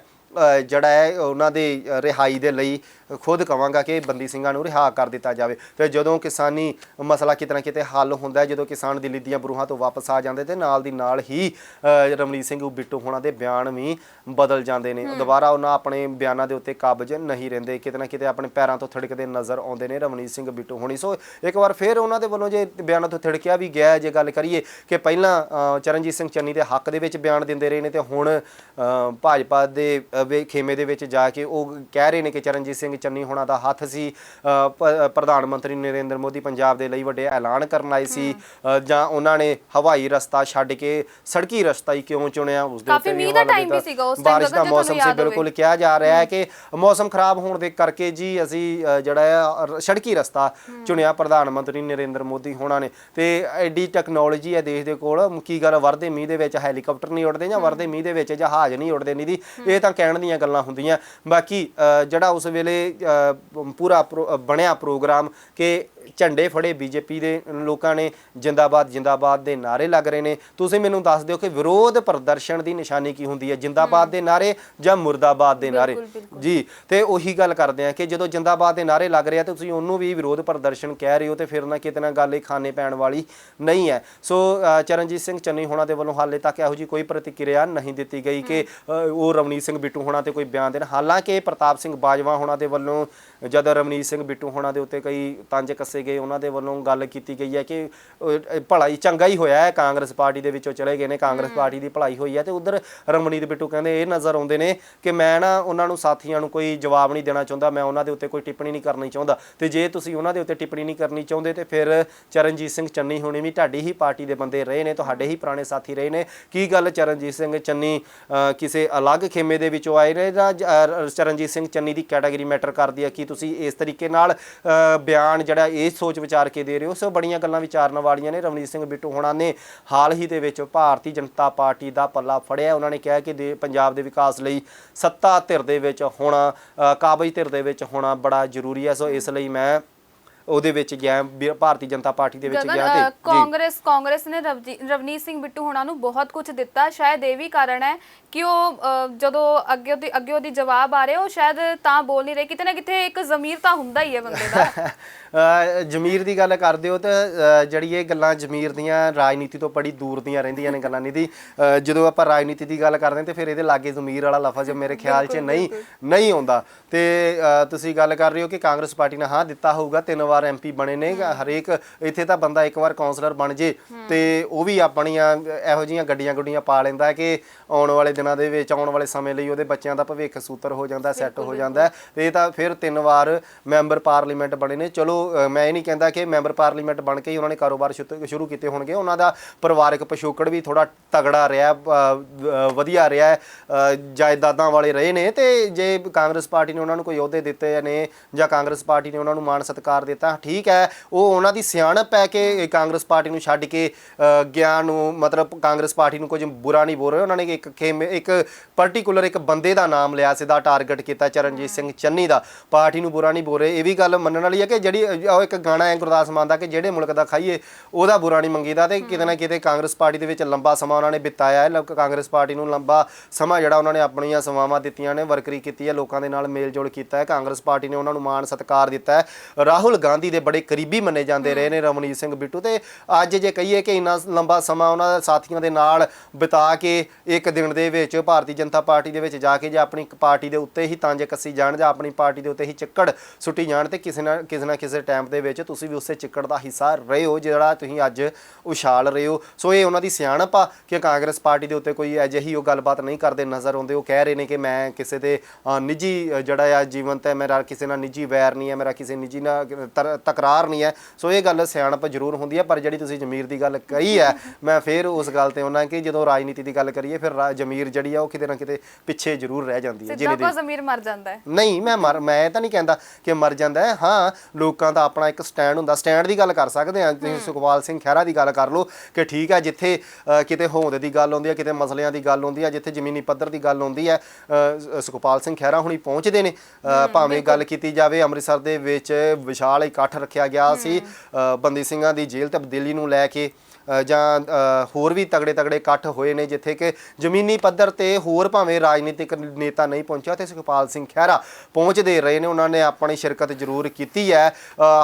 ਜਿਹੜਾ ਹੈ ਉਹਨਾਂ ਦੇ ਰਿਹਾਈ ਦੇ ਲਈ ਖੁਦ ਕਵਾਂਗਾ ਕਿ ਬੰਦੀ ਸਿੰਘਾਂ ਨੂੰ ਰਿਹਾ ਕਰ ਦਿੱਤਾ ਜਾਵੇ। ਤੇ ਜਦੋਂ ਕਿਸਾਨੀ ਮਸਲਾ ਕਿਤੇ ਨਾ ਕਿਤੇ ਹੱਲ ਹੁੰਦਾ ਹੈ, ਜਦੋਂ ਕਿਸਾਨ ਦਿੱਲੀ ਦੀਆਂ ਬਰੂਹਾਂ ਤੋਂ ਵਾਪਸ ਆ ਜਾਂਦੇ ਤੇ ਨਾਲ ਦੀ ਨਾਲ ਹੀ ਅ, ਰਮਨੀਤ ਸਿੰਘ ਬਿੱਟੂ ਹੋਣਾ ਦੇ ਬਿਆਨ ਵੀ ਬਦਲ ਜਾਂਦੇ ਨੇ। ਦੁਬਾਰਾ ਉਹਨਾਂ ਆਪਣੇ ਬਿਆਨਾਂ ਦੇ ਉੱਤੇ ਕਾਬਜ ਨਹੀਂ ਰਹਿੰਦੇ। ਕਿਤੇ ਨਾ ਕਿਤੇ ਆਪਣੇ ਪੈਰਾਂ ਤੋਂ ਥੜਕਦੇ ਨਜ਼ਰ ਆਉਂਦੇ ਨੇ ਰਮਨੀਤ ਸਿੰਘ ਬਿੱਟੂ ਹੋਣੀ। ਸੋ ਇੱਕ ਵਾਰ ਫਿਰ ਉਹਨਾਂ ਦੇ ਵੱਲੋਂ ਜੇ ਬਿਆਨਾਂ ਤੋਂ ਥੜਕਿਆ ਵੀ ਗਿਆ ਜੇ ਗੱਲ ਕਰੀਏ ਕਿ ਪਹਿਲਾਂ ਚਰਨਜੀਤ ਸਿੰਘ ਚੰਨੀ ਦੇ ਹੱਕ ਦੇ ਵਿੱਚ ਬਿਆਨ ਦਿੰਦੇ ਰਹੇ ਨੇ ਤੇ ਹੁਣ ਭਾਜਪਾ ਦੇ ਵੇ- ਖੇਮੇ ਦੇ ਵਿੱਚ ਜਾ ਕੇ ਉਹ ਕਹਿ ਰਹੇ ਨੇ ਕਿ ਚਰਨਜੀਤ ਸਿੰਘ ਚੰਨੀ ਹੋਣਾ ਦਾ ਹੱਥ ਸੀ ਪ੍ਰਧਾਨ ਮੰਤਰੀ ਨਰਿੰਦਰ ਮੋਦੀ ਪੰਜਾਬ ਦੇ ਲਈ ਵੱਡੇ ਐਲਾਨ ਕਰਨ ਆਏ ਸੀ ਜਾਂ ਉਹਨਾਂ ਨੇ ਹਵਾਈ ਰਸਤਾ ਛੱਡ ਕੇ ਸੜਕੀ ਰਸਤਾ ਹੀ ਕਿਉਂ ਚੁਣਿਆ? ਉਸ ਦੇ ਉੱਤੇ ਵੀ ਉਸ time ਬਾਰਿਸ਼ ਦਾ ਮੌਸਮ ਸੀ। ਬਿਲਕੁਲ ਕਿਹਾ ਜਾ ਰਿਹਾ ਹੈ। ਕਿ ਮੌਸਮ ਖਰਾਬ ਹੋਣ ਦੇ ਕਰਕੇ ਜੀ ਅਸੀਂ ਜਿਹੜਾ ਸੜਕੀ ਰਸਤਾ ਚੁਣਿਆ ਪ੍ਰਧਾਨ ਮੰਤਰੀ ਨਰਿੰਦਰ ਮੋਦੀ ਹੋਣਾ ਨੇ। ਤੇ ਐਡੀ ਟੈਕਨੋਲੋਜੀ ਹੈ ਦੇਸ਼ ਦੇ ਕੋਲ ਕੀ ਗੱਲ ਵਰਦੇ ਮੀਂਹ ਦੇ ਵਿੱਚ ਹੈਲੀਕਾਪਟਰ ਨਹੀਂ ਉੱਡਦੇ ਜਾਂ ਵਰਦੇ ਮੀਂਹ ਦੇ ਵਿੱਚ ਜਹਾਜ਼ ਨਹੀਂ ਉੱਡਦੇ ਨਹੀਂ ਦੀ ਇਹ ਤਾਂ ਕਹਿਣ ਦੀਆਂ ਗੱਲਾਂ ਹੁੰਦੀਆਂ। ਬਾਕੀ ਜਿਹੜਾ ਉਸ ਵੇਲੇ ਪੂਰਾ ਬਣਿਆ ਪ੍ਰੋਗਰਾਮ ਕਿ ਝੰਡੇ ਫੜੇ ਬੀਜੇਪੀ ਦੇ ਲੋਕਾਂ ਨੇ ਜਿੰਦਾਬਾਦ ਜਿੰਦਾਬਾਦ ਦੇ ਨਾਰੇ ਲੱਗ ਰਹੇ ਨੇ। ਤੁਸੀਂ ਮੈਨੂੰ ਦੱਸ ਦਿਓ ਕਿ ਵਿਰੋਧ ਪ੍ਰਦਰਸ਼ਨ ਦੀ ਨਿਸ਼ਾਨੀ ਕੀ ਹੁੰਦੀ ਹੈ? ਜਿੰਦਾਬਾਦ ਦੇ ਨਾਰੇ ਜਾਂ ਮੁਰਦਾਬਾਦ ਦੇ ਨਾਰੇ। ਜੀ ਤੇ ਉਹੀ ਗੱਲ ਕਰਦੇ ਆ ਕਿ ਜਦੋਂ ਜਿੰਦਾਬਾਦ ਦੇ ਨਾਰੇ ਲੱਗ ਰਹੇ ਆ ਤੇ ਤੁਸੀਂ ਉਹਨੂੰ ਵੀ ਵਿਰੋਧ ਪ੍ਰਦਰਸ਼ਨ ਕਹਿ ਰਹੇ ਹੋ ਤੇ ਫਿਰ ਨਾ ਕਿਤੇ ਨਾ ਗੱਲ ਇਹ ਖਾਣੇ ਪੈਣ ਵਾਲੀ ਨਹੀਂ ਹੈ। ਸੋ ਚਰਨਜੀਤ ਸਿੰਘ ਚੰਨੀ ਹੋਣਾ ਦੇ ਵੱਲੋਂ ਹਾਲੇ ਤੱਕ ਇਹੋ ਜੀ ਕੋਈ ਪ੍ਰਤੀਕਿਰਿਆ ਨਹੀਂ ਦਿੱਤੀ ਗਈ ਕਿ ਉਹ ਰਵਨੀਤ ਸਿੰਘ ਬਿੱਟੂ ਹੋਣਾ ਤੇ ਕੋਈ ਬਿਆਨ ਦੇਣ। ਹਾਲਾਂਕਿ ਪ੍ਰਤਾਪ ਸਿੰਘ ਬਾਜਵਾ ਹੋਣਾ ਦੇ ਵੱਲੋਂ ਜਦ ਰਵਨੀਤ ਸਿੰਘ ਬਿੱਟੂ ਹੋਣਾ ਦੇ ਉੱਤੇ ਕਈ ਤੰਜ ਕੱਸੇ ਗਏ ਉਹਨਾਂ ਦੇ ਵੱਲੋਂ ਗੱਲ ਕੀਤੀ ਗਈ ਹੈ ਕਿ ਭਲਾਈ ਚੰਗਾ ਹੀ ਹੋਇਆ ਹੈ। ਕਾਂਗਰਸ ਪਾਰਟੀ ਦੇ ਵਿੱਚੋਂ ਚਲੇ ਗਏ ਨੇ ਕਾਂਗਰਸ ਪਾਰਟੀ ਦੀ ਭਲਾਈ ਹੋਈ ਹੈ ਤੇ ਉਧਰ ਰਮਨੀਤ ਬਿੱਟੂ ਕਹਿੰਦੇ ਇਹ ਨਜ਼ਰ ਆਉਂਦੇ ਨੇ ਕਿ ਮੈਂ ਨਾ ਉਹਨਾਂ ਨੂੰ ਸਾਥੀਆਂ ਨੂੰ ਕੋਈ ਜਵਾਬ ਨਹੀਂ ਦੇਣਾ ਚਾਹੁੰਦਾ ਮੈਂ ਉਹਨਾਂ ਦੇ ਉੱਤੇ ਕੋਈ ਟਿੱਪਣੀ ਨਹੀਂ ਕਰਨੀ ਚਾਹੁੰਦਾ। ਤੇ ਜੇ ਤੁਸੀਂ ਉਹਨਾਂ ਦੇ ਉੱਤੇ ਟਿੱਪਣੀ ਨਹੀਂ ਕਰਨੀ ਚਾਹੁੰਦੇ ਤੇ ਫਿਰ ਚਰਨਜੀਤ ਸਿੰਘ ਚੰਨੀ ਹੋਣੀ ਵੀ ਤੁਹਾਡੀ ਹੀ ਪਾਰਟੀ ਦੇ ਬੰਦੇ ਰਹੇ ਨੇ ਤੁਹਾਡੇ ਹੀ ਪੁਰਾਣੇ ਸਾਥੀ ਰਹੇ ਨੇ। ਕੀ ਗੱਲ ਚਰਨਜੀਤ ਸਿੰਘ ਚੰਨੀ ਕਿਸੇ ਅਲੱਗ ਖੇਮੇ ਦੇ ਵਿੱਚੋਂ ਆਏ ਨੇ ਜਾਂ ਚਰਨਜੀਤ ਸਿੰਘ ਚੰਨੀ ਦੀ ਕੈਟਾਗਰੀ ਮੈਟਰ ਕਰਦੀ ਹੈ ਕਿ ਤੁਸੀਂ ਇਸ ਤਰੀਕੇ ਨਾਲ ਬਿਆਨ ਜਿਹੜਾ ਇਹ ਸੋਚ ਵਿਚਾਰ ਕੇ ਦੇ ਰਹੇ ਹੋ? ਸੋ ਬੜੀਆਂ ਗੱਲਾਂ ਵਿਚਾਰਨ ਵਾਲੀਆਂ ਨੇ, ਰਵਨੀਤ ਸਿੰਘ ਬਿੱਟੂ ਹੋਣਾ ਨੇ ਹਾਲ ਹੀ ਦੇ ਵਿੱਚ ਭਾਰਤੀ ਜਨਤਾ ਪਾਰਟੀ ਦਾ ਪੱਲਾ ਫੜਿਆ। ਉਹਨਾਂ ਨੇ ਕਿਹਾ ਕਿ ਦੇ, ਪੰਜਾਬ ਦੇ ਵਿਕਾਸ ਲਈ ਸੱਤਾ ਧਿਰ ਦੇ ਵਿੱਚ ਹੋਣਾ ਕਾਬਜ ਧਿਰ ਦੇ ਵਿੱਚ ਹੋਣਾ ਬੜਾ ਜ਼ਰੂਰੀ ਹੈ ਸੋ ਇਸ ਲਈ ਮੈਂ ਉਹਦੇ ਵਿੱਚ ਗਿਆ ਵੀ ਭਾਰਤੀ ਜਨਤਾ ਪਾਰਟੀ ਦੇ ਵਿੱਚ ਗਗਨ ਗਿਆ ਅ, ਤੇ ਜੀ। ਕਾਂਗਰਸ ਕਾਂਗਰਸ ਨੇ ਰਵਜੀ- ਰਵਨੀਤ ਸਿੰਘ ਬਿੱਟੂ ਹੋਣਾ ਨੂੰ ਬਹੁਤ ਕੁਝ ਦਿੱਤਾ। ਸ਼ਾਇਦ ਇਹ ਵੀ ਕਾਰਨ ਹੈ ਕਿ ਉਹ ਅ, ਜਦੋਂ ਅੱਗੇ ਉਹਦੀ ਅੱਗੇ ਉਹਦੀ ਜਵਾਬ ਆ ਰਹੇ ਉਹ ਸ਼ਾਇਦ ਤਾਂ ਬੋਲ ਨਹੀਂ ਰਹੇ। ਕਿਤੇ ਨਾ ਕਿਤੇ ਇੱਕ ਜ਼ਮੀਰ ਤਾਂ ਹੁੰਦਾ ਹੀ ਹੈ ਬੰਦੇ ਦਾ। ਜ਼ਮੀਰ ਦੀ ਗੱਲ ਕਰਦੇ ਹੋ ਤਾਂ ਜਿਹੜੀ ਇਹ ਗੱਲਾਂ ਜ਼ਮੀਰ ਦੀਆਂ ਰਾਜਨੀਤੀ ਤੋਂ ਬੜੀ ਦੂਰ ਦੀਆਂ ਰਹਿੰਦੀਆਂ ਨੇ ਗੱਲਾਂ ਨਹੀਂ ਦੀ ਅ, ਜਦੋਂ ਆਪਾਂ ਰਾਜਨੀਤੀ ਦੀ ਗੱਲ ਕਰਦੇ ਹਾਂ ਤੇ ਫਿਰ ਇਹਦੇ ਲਾਗੇ ਜ਼ਮੀਰ ਵਾਲਾ ਲਫ਼ਜ਼ ਮੇਰੇ ਖਿਆਲ 'ਚ ਨਹੀਂ ਨਹੀਂ ਆਉਂਦਾ। ਤੇ ਅ, ਤੁਸੀਂ ਗੱਲ ਕਰ ਰਹੇ ਹੋ ਕਿ ਕਾਂਗਰਸ ਪਾਰਟੀ ਨੇ ਹਾਂ ਦਿੱਤਾ ਹੋਊਗਾ ਤਿੰਨ ਵਾਰ ਐਮਪੀ ਬਣੇ ਨੇ ਹਰੇਕ ਇੱਥੇ ਤਾਂ ਬੰਦਾ ਇੱਕ ਵਾਰ ਕਾਉਂਸਲਰ ਬਣ ਜੇ ਤੇ ਉਹ ਵੀ ਆਪਣੀਆਂ ਇਹੋ ਜੀਆਂ ਗੱਡੀਆਂ ਗੁੱਡੀਆਂ ਪਾ ਲੈਂਦਾ ਕਿ ਆਉਣ ਵਾਲੇ ਦਿਨਾਂ ਦੇ ਵਿੱਚ ਆਉਣ ਵਾਲੇ ਸਮੇਂ ਲਈ ਉਹਦੇ ਬੱਚਿਆਂ ਦਾ ਭਵਿੱਖ ਸੂਤਰ ਹੋ ਜਾਂਦਾ ਸੈੱਟ ਹੋ ਜਾਂਦਾ। ਤੇ ਇਹ ਤਾਂ ਫਿਰ ਤਿੰਨ ਵਾਰ ਮੈਂਬਰ ਪਾਰਲੀਮੈਂਟ ਬਣੇ ਨੇ। ਚਲੋ ਮੈਂ ਇਹ ਨਹੀਂ ਕਹਿੰਦਾ ਕਿ ਮੈਂਬਰ ਪਾਰਲੀਮੈਂਟ ਬਣ ਕੇ ਹੀ ਉਹਨਾਂ ਨੇ ਕਾਰੋਬਾਰ ਸ਼ੁਰੂ ਕੀਤੇ ਹੋਣਗੇ। ਉਹਨਾਂ ਦਾ ਪਰਿਵਾਰਕ ਪਿਛੋਕੜ ਵੀ ਥੋੜਾ ਤਗੜਾ ਰਿਹਾ ਵਧੀਆ ਰਿਹਾ ਜਾਇਦਾਦਾਂ ਵਾਲੇ ਰਹੇ ਨੇ ਤੇ ਜੇ ਕਾਂਗਰਸ ਪਾਰਟੀ ਨੇ ਉਹਨਾਂ ਨੂੰ ਕੋਈ ਅਹੁਦੇ ਦਿੱਤੇ ਨੇ ਜਾਂ ਕਾਂਗਰਸ ਪਾਰਟੀ ਨੇ ਉਹਨਾਂ ਨੂੰ ਮਾਣ ਸਤਿਕਾਰ ਦਿੱਤਾ ਤਾਂ ਠੀਕ ਹੈ। ਉਹ ਉਹਨਾਂ ਦੀ ਸਿਆਣਪ ਹੈ ਕਿ ਕਾਂਗਰਸ ਪਾਰਟੀ ਨੂੰ ਛੱਡ ਕੇ ਅ, ਗਿਆ ਨੂੰ ਮਤਲਬ ਕਾਂਗਰਸ ਪਾਰਟੀ ਨੂੰ ਕੁਝ ਬੁਰਾ ਨਹੀਂ ਬੋਲ ਰਹੇ। ਉਹਨਾਂ ਨੇ ਇੱਕ ਖੇਮੇ ਇੱਕ ਪਾਰਟਿਕੂਲਰ ਇੱਕ ਬੰਦੇ ਦਾ ਨਾਮ ਲਿਆ ਸਿੱਧਾ ਟਾਰਗੇਟ ਕੀਤਾ ਚਰਨਜੀਤ ਸਿੰਘ ਚੰਨੀ ਦਾ। ਪਾਰਟੀ ਨੂੰ ਬੁਰਾ ਨਹੀਂ ਬੋਲ ਰਹੇ। ਇਹ ਵੀ ਗੱਲ ਮੰਨਣ ਵਾਲੀ ਹੈ ਕਿ ਜਿਹੜੀ ਉਹ ਇੱਕ ਗਾਣਾ ਹੈ ਗੁਰਦਾਸ ਮਾਨ ਦਾ ਕਿ ਜਿਹੜੇ ਮੁਲਕ ਦਾ ਖਾਈਏ ਉਹਦਾ ਬੁਰਾ ਨਹੀਂ ਮੰਗੀਦਾ ਤੇ ਕਿਤੇ ਨਾ ਕਿਤੇ ਕਾਂਗਰਸ ਪਾਰਟੀ ਦੇ ਵਿੱਚ ਲੰਬਾ ਸਮਾਂ ਉਹਨਾਂ ਨੇ ਬਿਤਾਇਆ ਹੈ। ਕਾਂਗਰਸ ਪਾਰਟੀ ਨੂੰ ਲੰਬਾ ਸਮਾਂ ਜਿਹੜਾ ਉਹਨਾਂ ਨੇ ਆਪਣੀਆਂ ਸੇਵਾਵਾਂ ਦਿੱਤੀਆਂ ਨੇ ਵਰਕਰੀ ਕੀਤੀ ਹੈ ਲੋਕਾਂ ਦੇ ਨਾਲ ਮੇਲ ਜੋਲ ਕੀਤਾ ਹੈ। ਕਾਂਗਰਸ ਪਾਰਟੀ ਨੇ ਉਹਨਾਂ ਨੂੰ ਮਾਣ ਸਤਿਕਾਰ ਦਿੱਤਾ ਹੈ। ਰਾਹੁਲ ਗਾਂਧੀ ਦੇ ਬੜੇ ਕਰੀਬੀ ਮੰਨੇ ਜਾਂਦੇ ਰਹੇ ਨੇ ਰਮਨੀਤ ਸਿੰਘ ਬਿੱਟੂ ਤੇ ਅੱਜ ਜੇ ਕਹੀਏ ਕਿ ਇੰਨਾ ਲੰਬਾ ਸਮਾਂ ਉਹਨਾਂ ਦੇ ਸਾਥੀਆਂ ਦੇ ਨਾਲ ਬਿਤਾ ਕੇ ਇੱਕ ਦਿਨ ਦੇ ਵਿੱਚ ਭਾਰਤੀ ਜਨਤਾ ਪਾਰਟੀ ਦੇ ਵਿੱਚ ਜਾ ਕੇ ਜੇ ਆਪਣੀ ਪਾਰਟੀ ਦੇ ਉੱਤੇ ਹੀ ਤਾਂਜੇ ਕੱਸੀ ਜਾਣ ਜਾਂ ਆਪਣੀ ਪਾਰਟੀ ਦੇ ਉੱਤੇ ਹੀ ਚੱਕੜ ਸੁੱਟੀ ਜਾਣ ਤੇ ਕਿਸੇ ਨਾ ਕਿਸੇ ਨਾ ਕਿਸੇ ਟਾਈਮ ਦੇ ਵਿੱਚ ਤੁਸੀਂ ਵੀ ਉਸੇ ਚੱਕੜ ਦਾ ਹਿੱਸਾ ਰਹੇ ਹੋ ਜਿਹੜਾ ਤੁਸੀਂ ਅੱਜ ਉਛਾਲ ਰਹੇ ਹੋ। ਸੋ ਇਹ ਉਹਨਾਂ ਦੀ ਸਿਆਣਪ ਆ ਕਿ ਕਾਂਗਰਸ ਪਾਰਟੀ ਦੇ ਉੱਤੇ ਕੋਈ ਅਜਿਹੀ ਉਹ ਗੱਲਬਾਤ ਨਹੀਂ ਕਰਦੇ ਨਜ਼ਰ ਆਉਂਦੇ। ਉਹ ਕਹਿ ਰਹੇ ਨੇ ਕਿ ਮੈਂ ਕਿਸੇ ਦੇ ਨਿੱਜੀ ਜਿਹੜਾ ਆ ਜੀਵਨ ਤੇ ਮੇਰਾ ਕਿਸੇ ਨਾਲ ਨਿੱਜੀ ਵੈਰ ਨਹੀਂ ਹੈ ਮੇਰਾ ਕਿਸੇ ਨਿੱਜੀ ਨਾਲ ਤਕਰਾਰ ਨਹੀਂ ਹੈ। ਸੋ ਇਹ ਗੱਲ ਸਿਆਣਪ ਜ਼ਰੂਰ ਹੁੰਦੀ ਹੈ ਪਰ ਜਿਹੜੀ ਤੁਸੀਂ ਜ਼ਮੀਰ ਦੀ ਗੱਲ ਕਹੀ ਹੈ ਮੈਂ ਫਿਰ ਉਸ ਗੱਲ ਤੇ ਉਹਨਾਂ ਕਿ ਜਦੋਂ ਰਾਜਨੀਤੀ ਦੀ ਗੱਲ ਕਰੀਏ ਫਿਰ ਜ਼ਮੀਰ ਜਿਹੜੀ ਆ ਉਹ ਕਿਤੇ ਨਾ ਕਿਤੇ ਪਿੱਛੇ ਜ਼ਰੂਰ ਰਹਿ ਜਾਂਦੀ ਹੈ ਜਿਹਨੇ ਕੋ ਜ਼ਮੀਰ ਮਰ ਜਾਂਦਾ ਹੈ। ਨਹੀਂ ਮੈਂ ਮਰ ਮੈਂ ਤਾਂ ਨਹੀਂ ਕਹਿੰਦਾ ਕਿ ਮਰ ਜਾਂਦਾ ਹੈ। ਹਾਂ ਲੋਕਾਂ ਦਾ ਆਪਣਾ ਇੱਕ ਸਟੈਂਡ ਹੁੰਦਾ ਸਟੈਂਡ ਦੀ ਗੱਲ ਕਰ ਸਕਦੇ ਆ ਤੁਸੀਂ ਸੁਖਪਾਲ ਸਿੰਘ ਖਹਿਰਾ ਦੀ ਗੱਲ ਕਰ ਲਓ ਕਿ ਠੀਕ ਹੈ ਜਿੱਥੇ ਕਿਤੇ ਹੋਂਦ ਦੀ ਗੱਲ ਹੁੰਦੀ ਹੈ ਕਿਤੇ ਮਸਲਿਆਂ ਦੀ ਗੱਲ ਹੁੰਦੀ ਹੈ ਜਿੱਥੇ ਜ਼ਮੀਨੀ ਪੱਧਰ ਦੀ ਗੱਲ ਹੁੰਦੀ ਹੈ ਸੁਖਪਾਲ ਸਿੰਘ ਖਹਿਰਾ ਹੁਣੀ ਪਹੁੰਚਦੇ ਨੇ। ਭਾਵੇਂ ਗੱਲ ਕੀਤੀ ਜਾਵੇ ਅੰਮ੍ਰਿਤਸਰ ਦੇ ਵਿੱਚ ਵਿਸ਼ਾਲ ਇਕੱਠ ਰੱਖਿਆ ਗਿਆ ਸੀ ਬੰਦੀ ਸਿੰਘਾਂ ਦੀ ਜੇਲ੍ਹ ਤਬਦੀਲੀ ਨੂੰ ਲੈ ਕੇ ਜਾਂ ਹੋਰ ਵੀ ਤਗੜੇ ਤਗੜੇ ਇਕੱਠ ਹੋਏ ਨੇ ਜਿੱਥੇ ਕਿ ਜ਼ਮੀਨੀ ਪੱਧਰ ਤੇ ਹੋਰ ਭਾਵੇਂ ਰਾਜਨੀਤਿਕ ਨੇਤਾ ਨਹੀਂ ਪਹੁੰਚਿਆ ਤੇ ਸੁਖਪਾਲ ਸਿੰਘ ਖਹਿਰਾ ਪਹੁੰਚਦੇ ਰਹੇ ਨੇ। ਉਹਨਾਂ ਨੇ ਆਪਣੀ ਸ਼ਿਰਕਤ ਜ਼ਰੂਰ ਕੀਤੀ ਹੈ।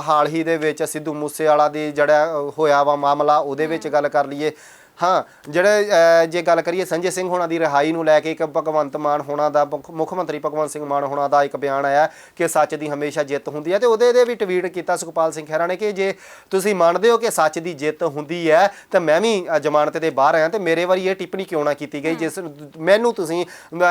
ਹਾਲ ਹੀ ਦੇ ਵਿੱਚ ਸਿੱਧੂ ਮੂਸੇਵਾਲਾ ਦੀ ਜਿਹੜਾ ਹੋਇਆ ਵਾ ਮਾਮਲਾ ਉਹਦੇ ਵਿੱਚ ਗੱਲ ਕਰ ਲਈਏ। ਹਾਂ ਜਿਹੜੇ ਜੇ ਗੱਲ ਕਰੀਏ ਸੰਜੇ ਸਿੰਘ ਹੋਣਾ ਦੀ ਰਿਹਾਈ ਨੂੰ ਲੈ ਕੇ ਇੱਕ ਭਗਵੰਤ ਮਾਨ ਹੋਣਾ ਦਾ ਮੁੱਖ ਮੰਤਰੀ ਭਗਵੰਤ ਸਿੰਘ ਮਾਨ ਹੋਣਾ ਦਾ ਇੱਕ ਬਿਆਨ ਆਇਆ ਕਿ ਸੱਚ ਦੀ ਹਮੇਸ਼ਾ ਜਿੱਤ ਹੁੰਦੀ ਹੈ ਤੇ ਉਹਦੇ ਦੇ ਵੀ ਟਵੀਟ ਕੀਤਾ ਸੁਖਪਾਲ ਸਿੰਘ ਖਹਿਰਾ ਨੇ ਕਿ ਜੇ ਤੁਸੀਂ ਮੰਨਦੇ ਹੋ ਕਿ ਸੱਚ ਦੀ ਜਿੱਤ ਹੁੰਦੀ ਹੈ ਤਾਂ ਮੈਂ ਵੀ ਜ਼ਮਾਨਤ ਦੇ ਬਾਹਰ ਆਇਆ ਤੇ ਮੇਰੇ ਵਾਰੀ ਇਹ ਟਿੱਪਣੀ ਕਿਉਂ ਨਾ ਕੀਤੀ ਗਈ ਜਿਸ ਮੈਨੂੰ ਤੁਸੀਂ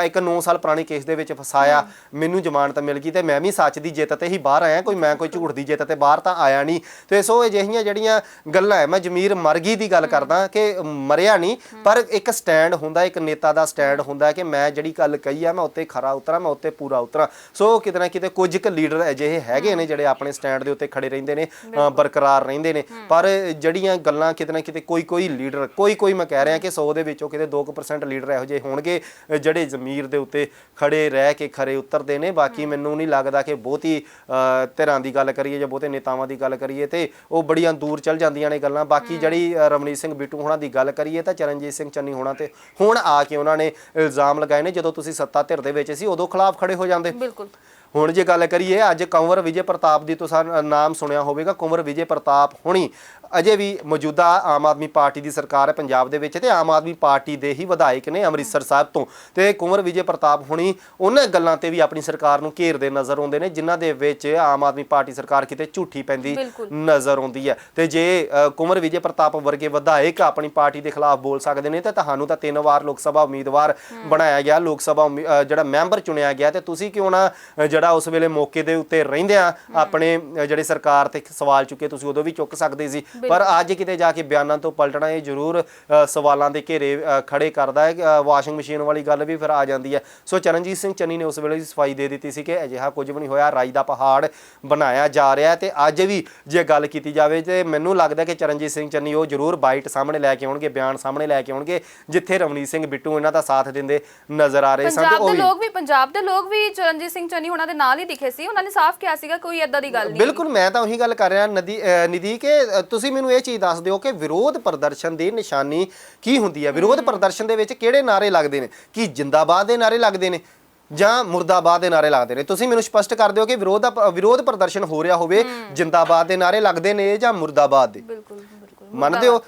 ਇੱਕ 9 ਸਾਲ ਪੁਰਾਣੀ ਕੇਸ ਦੇ ਵਿੱਚ ਫਸਾਇਆ ਮੈਨੂੰ ਜ਼ਮਾਨਤ ਮਿਲ ਗਈ ਤੇ ਮੈਂ ਵੀ ਸੱਚ ਦੀ ਜਿੱਤ ਤੇ ਹੀ ਬਾਹਰ ਆਇਆ ਕੋਈ ਮੈਂ ਕੋਈ ਝੂਠ ਦੀ ਜਿੱਤ ਤੇ ਬਾਹਰ ਤਾਂ ਆਇਆ ਨਹੀਂ। ਤੇ ਸੋ ਅਜਿਹੀਆਂ ਜਿਹੜੀਆਂ ਗੱਲਾਂ ਹੈ ਮੈਂ ਜ਼ਮੀਰ ਮਰ ਗਈ ਦੀ ਗੱਲ ਕਰਦਾ ਕਿ ਮਰਿਆ ਨਹੀਂ ਪਰ ਇੱਕ ਸਟੈਂਡ ਹੁੰਦਾ ਇੱਕ ਨੇਤਾ ਦਾ ਸਟੈਂਡ ਹੁੰਦਾ ਕਿ ਮੈਂ ਜਿਹੜੀ ਗੱਲ ਕਹੀ ਆ ਮੈਂ ਉੱਤੇ ਖਰਾ ਉਤਰਾਂ ਮੈਂ ਉੱਤੇ ਪੂਰਾ ਉਤਰਾਂ। ਸੋ ਕਿਤੇ ਨਾ ਕਿਤੇ ਕੁਝ ਕੁ ਲੀਡਰ ਅਜਿਹੇ ਹੈਗੇ ਨੇ ਜਿਹੜੇ ਆਪਣੇ ਸਟੈਂਡ ਦੇ ਉੱਤੇ ਖੜੇ ਰਹਿੰਦੇ ਨੇ ਬਰਕਰਾਰ ਰਹਿੰਦੇ ਨੇ। ਪਰ ਜਿਹੜੀਆਂ ਗੱਲਾਂ ਕਿਤੇ ਨਾ ਕਿਤੇ ਕੋਈ ਕੋਈ ਲੀਡਰ ਕੋਈ ਕੋਈ ਮੈਂ ਕਹਿ ਰਿਹਾ ਕਿ 100 ਦੇ ਵਿੱਚੋਂ ਕਿਤੇ 2% ਲੀਡਰ ਇਹੋ ਜਿਹੇ ਹੋਣਗੇ ਜਿਹੜੇ ਜ਼ਮੀਰ ਦੇ ਉੱਤੇ ਖੜੇ ਰਹਿ ਕੇ ਖਰੇ ਉਤਰਦੇ ਨੇ। ਬਾਕੀ ਮੈਨੂੰ ਨਹੀਂ ਲੱਗਦਾ ਕਿ ਬਹੁਤੀ ਧਿਰਾਂ ਦੀ ਗੱਲ ਕਰੀਏ ਜਾਂ ਬਹੁਤੇ ਨੇਤਾਵਾਂ ਦੀ ਗੱਲ ਕਰੀਏ ਤੇ ਉਹ ਬੜੀਆਂ ਦੂਰ ਚਲ ਜਾਂਦੀਆਂ ਨੇ ਗੱਲਾਂ। ਬਾਕੀ ਜਿਹੜੀ ਰਮਨੀਤ ਸਿੰਘ ਬਿੱਟੂ ਹੋਣਾ ਦੀ ਗੱਲ ਕਰੀਏ ਤਾਂ ਚਰਨਜੀਤ ਸਿੰਘ ਚੰਨੀ ਹੋਣਾ ਤੇ ਹੁਣ ਆ ਕੇ ਉਹਨਾਂ ਨੇ ਇਲਜ਼ਾਮ ਲਗਾਏ ਨੇ ਜਦੋਂ ਤੁਸੀਂ ਸੱਤਾ ਧਿਰ ਦੇ ਵਿੱਚ ਸੀ ਉਦੋਂ ਖਿਲਾਫ ਖੜੇ ਹੋ ਜਾਂਦੇ। ਬਿਲਕੁਲ। ਹੁਣ ਜੇ ਗੱਲ ਕਰੀਏ ਅੱਜ ਕੰਵਰ ਵਿਜੇ ਪ੍ਰਤਾਪ ਦੀ ਤੁਸੀਂ ਨਾਮ ਸੁਣਿਆ ਹੋਵੇਗਾ ਕੰਵਰ ਵਿਜੇ ਪ੍ਰਤਾਪ ਹੁਣੀ ਅਜੇ ਵੀ ਮੌਜੂਦਾ ਆਮ ਆਦਮੀ ਪਾਰਟੀ ਦੀ ਸਰਕਾਰ ਹੈ ਪੰਜਾਬ ਦੇ ਵਿੱਚ ਤੇ ਆਮ ਆਦਮੀ ਪਾਰਟੀ ਦੇ ਹੀ ਵਿਧਾਇਕ ਨੇ ਅੰਮ੍ਰਿਤਸਰ ਸਾਹਿਬ ਤੋਂ। ਤੇ ਕੰਵਰ ਵਿਜੇ ਪ੍ਰਤਾਪ ਹੁਣੀ ਉਹਨਾਂ ਗੱਲਾਂ ਤੇ ਵੀ ਆਪਣੀ ਸਰਕਾਰ ਨੂੰ ਘੇਰਦੇ ਨਜ਼ਰ ਆਉਂਦੇ ਨੇ ਜਿਨ੍ਹਾਂ ਦੇ ਵਿੱਚ ਆਮ ਆਦਮੀ ਪਾਰਟੀ ਸਰਕਾਰ ਕਿਤੇ ਝੂਠੀ ਪੈਂਦੀ। ਨਜ਼ਰ ਆਉਂਦੀ ਹੈ। ਤੇ ਜੇ ਕੁੰਵਰ ਵਿਜੇ ਪ੍ਰਤਾਪ ਵਰਗੇ ਵਿਧਾਇਕ ਆਪਣੀ ਪਾਰਟੀ ਦੇ ਖਿਲਾਫ ਬੋਲ ਸਕਦੇ ਨੇ ਤੇ ਤੁਹਾਨੂੰ ਤਾਂ ਤਿੰਨ ਵਾਰ ਲੋਕ ਸਭਾ ਉਮੀਦਵਾਰ ਬਣਾਇਆ ਗਿਆ ਲੋਕ ਸਭਾ ਜਿਹੜਾ ਮੈਂਬਰ ਚੁਣਿਆ ਗਿਆ ਤੇ ਤੁਸੀਂ ਕਿਉਂ ਨਾ ਜਿਹੜਾ ਉਸ ਵੇਲੇ ਮੌਕੇ ਦੇ ਉੱਤੇ ਰਹਿੰਦਿਆਂ ਆਪਣੇ ਜਿਹੜੇ ਸਰਕਾਰ ਤੇ ਸਵਾਲ ਚੁੱਕੇ ਤੁਸੀਂ ਉਦੋਂ ਵੀ ਚੁੱਕ ਸਕਦੇ ਸੀ। ਪਰ ਅੱਜ ਕਿਤੇ ਜਾ ਕੇ ਬਿਆਨਾਂ ਤੋਂ ਪਲਟਣਾ ਇਹ ਜ਼ਰੂਰ ਸਵਾਲਾਂ ਦੇ ਘੇਰੇ ਖੜੇ ਕਰਦਾ ਹੈ। ਵਾਸ਼ਿੰਗ ਮਸ਼ੀਨ ਵਾਲੀ ਗੱਲ ਵੀ ਫਿਰ ਆ ਜਾਂਦੀ ਹੈ। ਸੋ ਚਰਨਜੀਤ ਸਿੰਘ ਚੰਨੀ ਨੇ ਉਸ ਵੇਲੇ ਸਫ਼ਾਈ ਦੇ ਦਿੱਤੀ ਸੀ ਕਿ ਅਜਿਹਾ ਕੁਝ ਵੀ ਨਹੀਂ ਹੋਇਆ। ਰਾਈ ਦਾ ਪਹਾੜ ਬਣਾਇਆ ਜਾ ਰਿਹਾ ਤੇ ਅੱਜ ਵੀ ਜੇ ਗੱਲ ਕੀਤੀ ਜਾਵੇ ਤੇ ਮੈਨੂੰ ਲੱਗਦਾ ਕਿ ਚਰਨਜੀਤ ਸਿੰਘ ਚੰਨੀ ਉਹ ਜ਼ਰੂਰ ਬਾਈਟ ਸਾਹਮਣੇ ਲੈ ਕੇ ਆਉਣਗੇ ਬਿਆਨ ਸਾਹਮਣੇ ਲੈ ਕੇ ਆਉਣਗੇ ਜਿੱਥੇ ਰਵਨੀਤ ਸਿੰਘ ਬਿੱਟੂ ਇਹਨਾਂ ਦਾ ਸਾਥ ਦਿੰਦੇ ਨਜ਼ਰ ਆ ਰਹੇ ਸਨ ਤੇ ਉਹ ਵੀ ਲੋਕ ਵੀ ਪੰਜਾਬ ਦੇ ਲੋਕ ਵੀ ਚਰਨਜੀਤ ਸਿੰਘ ਚੰਨੀ ਉਹਨਾਂ ਦੇ ਨਾਲ ਹੀ ਦਿਖੇ ਸੀ। ਉਹਨਾਂ ਨੇ ਸਾਫ਼ ਕਿਹਾ ਸੀਗਾ ਕੋਈ ਏਦਾਂ ਦੀ ਗੱਲ ਨਹੀਂ ਬਿਲਕੁਲ ਮੈਂ ਤਾਂ ਉਹੀ ਗੱਲ ਕਰ ਰਿਹਾ ਨਦੀ ਨਿਧੀ ਕਿ ਅਹ ਤੁਸੀਂ ਮੈਨੂੰ ਇਹ ਚੀਜ਼ ਦੱਸ ਦਿਓ ਕਿ ਵਿਰੋਧ ਪ੍ਰਦਰਸ਼ਨ ਦੀ ਨਿਸ਼ਾਨੀ ਕੀ ਹੁੰਦੀ ਹੈ? ਵਿਰੋਧ ਪ੍ਰਦਰਸ਼ਨ ਦੇ ਵਿੱਚ ਕਿਹੜੇ ਨਾਰੇ ਲੱਗਦੇ ਨੇ? ਕੀ ਜਿੰਦਾਬਾਦ ਦੇ ਨਾਰੇ ਲੱਗਦੇ ਨੇ? ਜਾਂ ਮੁਰਦਾਬਾਦ ਦੇ ਨਾਰੇ ਲੱਗਦੇ ਨੇ? ਤੁਸੀਂ ਮੈਨੂੰ ਸਪਸ਼ਟ ਕਰ ਦਿਓ ਕਿ ਵਿਰੋਧ ਵਿਰੋਧ ਪ੍ਰਦਰਸ਼ਨ ਹੋ ਰਿਹਾ ਹੋਵੇ ਜਿੰਦਾਬਾਦ ਦੇ ਨਾਰੇ ਲੱਗਦੇ ਨੇ ਜਾਂ ਮੁਰਦਾਬਾਦ ਦੇ? ਮੰਨਦੇ ਹੋ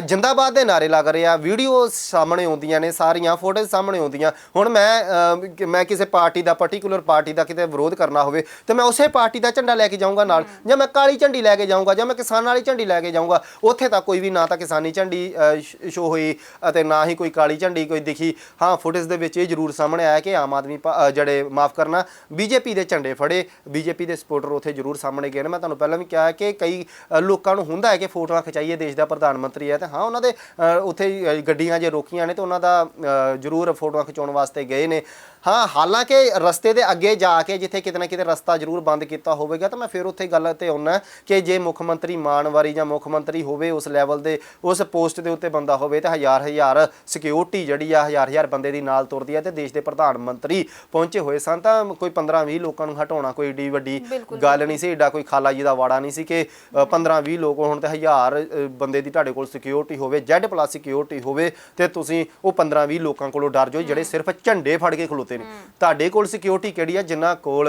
ਜਿੰਦਾਬਾਦ ਦੇ ਨਾਰੇ ਲੱਗ ਰਹੇ ਆ ਵੀਡੀਓ ਸਾਹਮਣੇ ਆਉਂਦੀਆਂ ਨੇ ਸਾਰੀਆਂ ਫੋਟੋਜ਼ ਸਾਹਮਣੇ ਆਉਂਦੀਆਂ। ਹੁਣ ਮੈਂ ਮੈਂ ਕਿਸੇ ਪਾਰਟੀ ਦਾ ਪਾਰਟਿਕੂਲਰ ਪਾਰਟੀ ਦਾ ਕਿਤੇ ਵਿਰੋਧ ਕਰਨਾ ਹੋਵੇ ਤੇ ਮੈਂ ਉਸੇ ਪਾਰਟੀ ਦਾ ਝੰਡਾ ਲੈ ਕੇ ਜਾਊਂਗਾ ਨਾਲ। ਜਾਂ ਮੈਂ ਕਾਲੀ ਝੰਡੀ ਲੈ ਕੇ ਜਾਊਂਗਾ ਜਾਂ ਮੈਂ ਕਿਸਾਨਾਂ ਵਾਲੀ ਝੰਡੀ ਲੈ ਕੇ ਜਾਊਂਗਾ। ਉੱਥੇ ਤਾਂ ਕੋਈ ਵੀ ਨਾ ਤਾਂ ਕਿਸਾਨੀ ਝੰਡੀ ਸ਼ੋ ਹੋਈ ਅਤੇ ਨਾ ਹੀ ਕੋਈ ਕਾਲੀ ਝੰਡੀ ਕੋਈ ਦਿਖੀ। ਹਾਂ ਫੁਟੇਜ ਦੇ ਵਿੱਚ ਇਹ ਜ਼ਰੂਰ ਸਾਹਮਣੇ ਆਇਆ ਕਿ ਆਮ ਆਦਮੀ ਜਿਹੜੇ ਮਾਫ ਕਰਨਾ ਬੀਜੇਪੀ ਦੇ ਝੰਡੇ ਫੜੇ। ਬੀਜੇਪੀ ਦੇ ਸਪੋਰਟਰ ਉੱਥੇ ਜ਼ਰੂਰ ਸਾਹਮਣੇ ਗਏ ਨੇ। ਮੈਂ ਤੁਹਾਨੂੰ ਪਹਿਲਾਂ ਵੀ ਕਿਹਾ ਕਿ ਕਈ ਲੋਕਾਂ ਨੂੰ ਹੁੰਦਾ ਹੈ ਕਿ ਫੋਟੋਆਂ ਖਿਚਾਈਏ ਇਹ ਦੇਸ਼ ਦਾ ਪ੍ਰਧਾਨ ਮੰਤਰੀ ਹੈ ਤੇ ਹਾਂ, ਉਹਨਾਂ ਦੇ ਉੱਥੇ ਗੱਡੀਆਂ ਜੇ ਰੋਕੀਆਂ ਨੇ ਤੇ ਉਹਨਾਂ ਦਾ ਜ਼ਰੂਰ ਫੋਟੋਆਂ ਖਿਚਾਉਣ ਵਾਸਤੇ ਗਏ ਨੇ। ਹਾਂ ਹਾਲਾਂਕਿ ਰਸਤੇ ਦੇ ਅੱਗੇ ਜਾ ਕੇ ਜਿੱਥੇ ਕਿਤੇ ਨਾ ਕਿਤੇ ਰਸਤਾ ਜ਼ਰੂਰ ਬੰਦ ਕੀਤਾ ਹੋਵੇਗਾ ਤਾਂ ਮੈਂ ਫਿਰ ਉੱਥੇ ਗੱਲ ਤੇ ਆਉਣਾ ਕਿ ਜੇ ਮੁੱਖ ਮੰਤਰੀ ਮਾਨ ਵਾਰੀ ਜਾਂ ਮੁੱਖ ਮੰਤਰੀ ਹੋਵੇ ਉਸ ਲੈਵਲ ਦੇ ਉਸ ਪੋਸਟ ਦੇ ਉੱਤੇ ਬੰਦਾ ਹੋਵੇ ਤਾਂ ਹਜ਼ਾਰ ਹਜ਼ਾਰ ਸਿਕਿਉਰਿਟੀ ਜਿਹੜੀ ਆ ਹਜ਼ਾਰ ਹਜ਼ਾਰ ਬੰਦੇ ਦੀ ਨਾਲ ਤੁਰਦੀ ਆ ਤੇ ਦੇਸ਼ ਦੇ ਪ੍ਰਧਾਨ ਮੰਤਰੀ ਪਹੁੰਚੇ ਹੋਏ ਸਨ ਤਾਂ ਕੋਈ 15 20 ਲੋਕਾਂ ਨੂੰ ਹਟਾਉਣਾ ਕੋਈ ਏਡੀ ਵੱਡੀ ਗੱਲ ਨਹੀਂ ਸੀ ਏਡਾ ਕੋਈ ਖਾਲਾ ਜੀ ਦਾ ਵਾੜਾ ਨਹੀਂ ਸੀ ਕਿ 15 20 ਲੋਕ ਹੋਣ ਤੇ ਹਜ਼ਾਰ ਬੰਦੇ ਦੀ ਤੁਹਾਡੇ ਕੋਲ ਸਿਕਿਉਰਿਟੀ ਹੋਵੇ ਜ਼ੈਡ ਪਲੱਸ ਸਿਕਿਉਰਿਟੀ ਹੋਵੇ ਤੇ ਤੁਸੀਂ ਉਹ 15 20 ਲੋਕਾਂ ਕੋਲੋਂ ਡਰ ਜਾਓ ਜਿਹੜੇ ਸਿਰਫ ਝੰਡੇ ਫੜ ਕੇ ਖਲੋਤੇ ਨੇ। ਤੁਹਾਡੇ ਕੋਲ ਸਿਕਿਉਰਿਟੀ ਕਿਹੜੀ ਆ? ਜਿਨ੍ਹਾਂ ਕੋਲ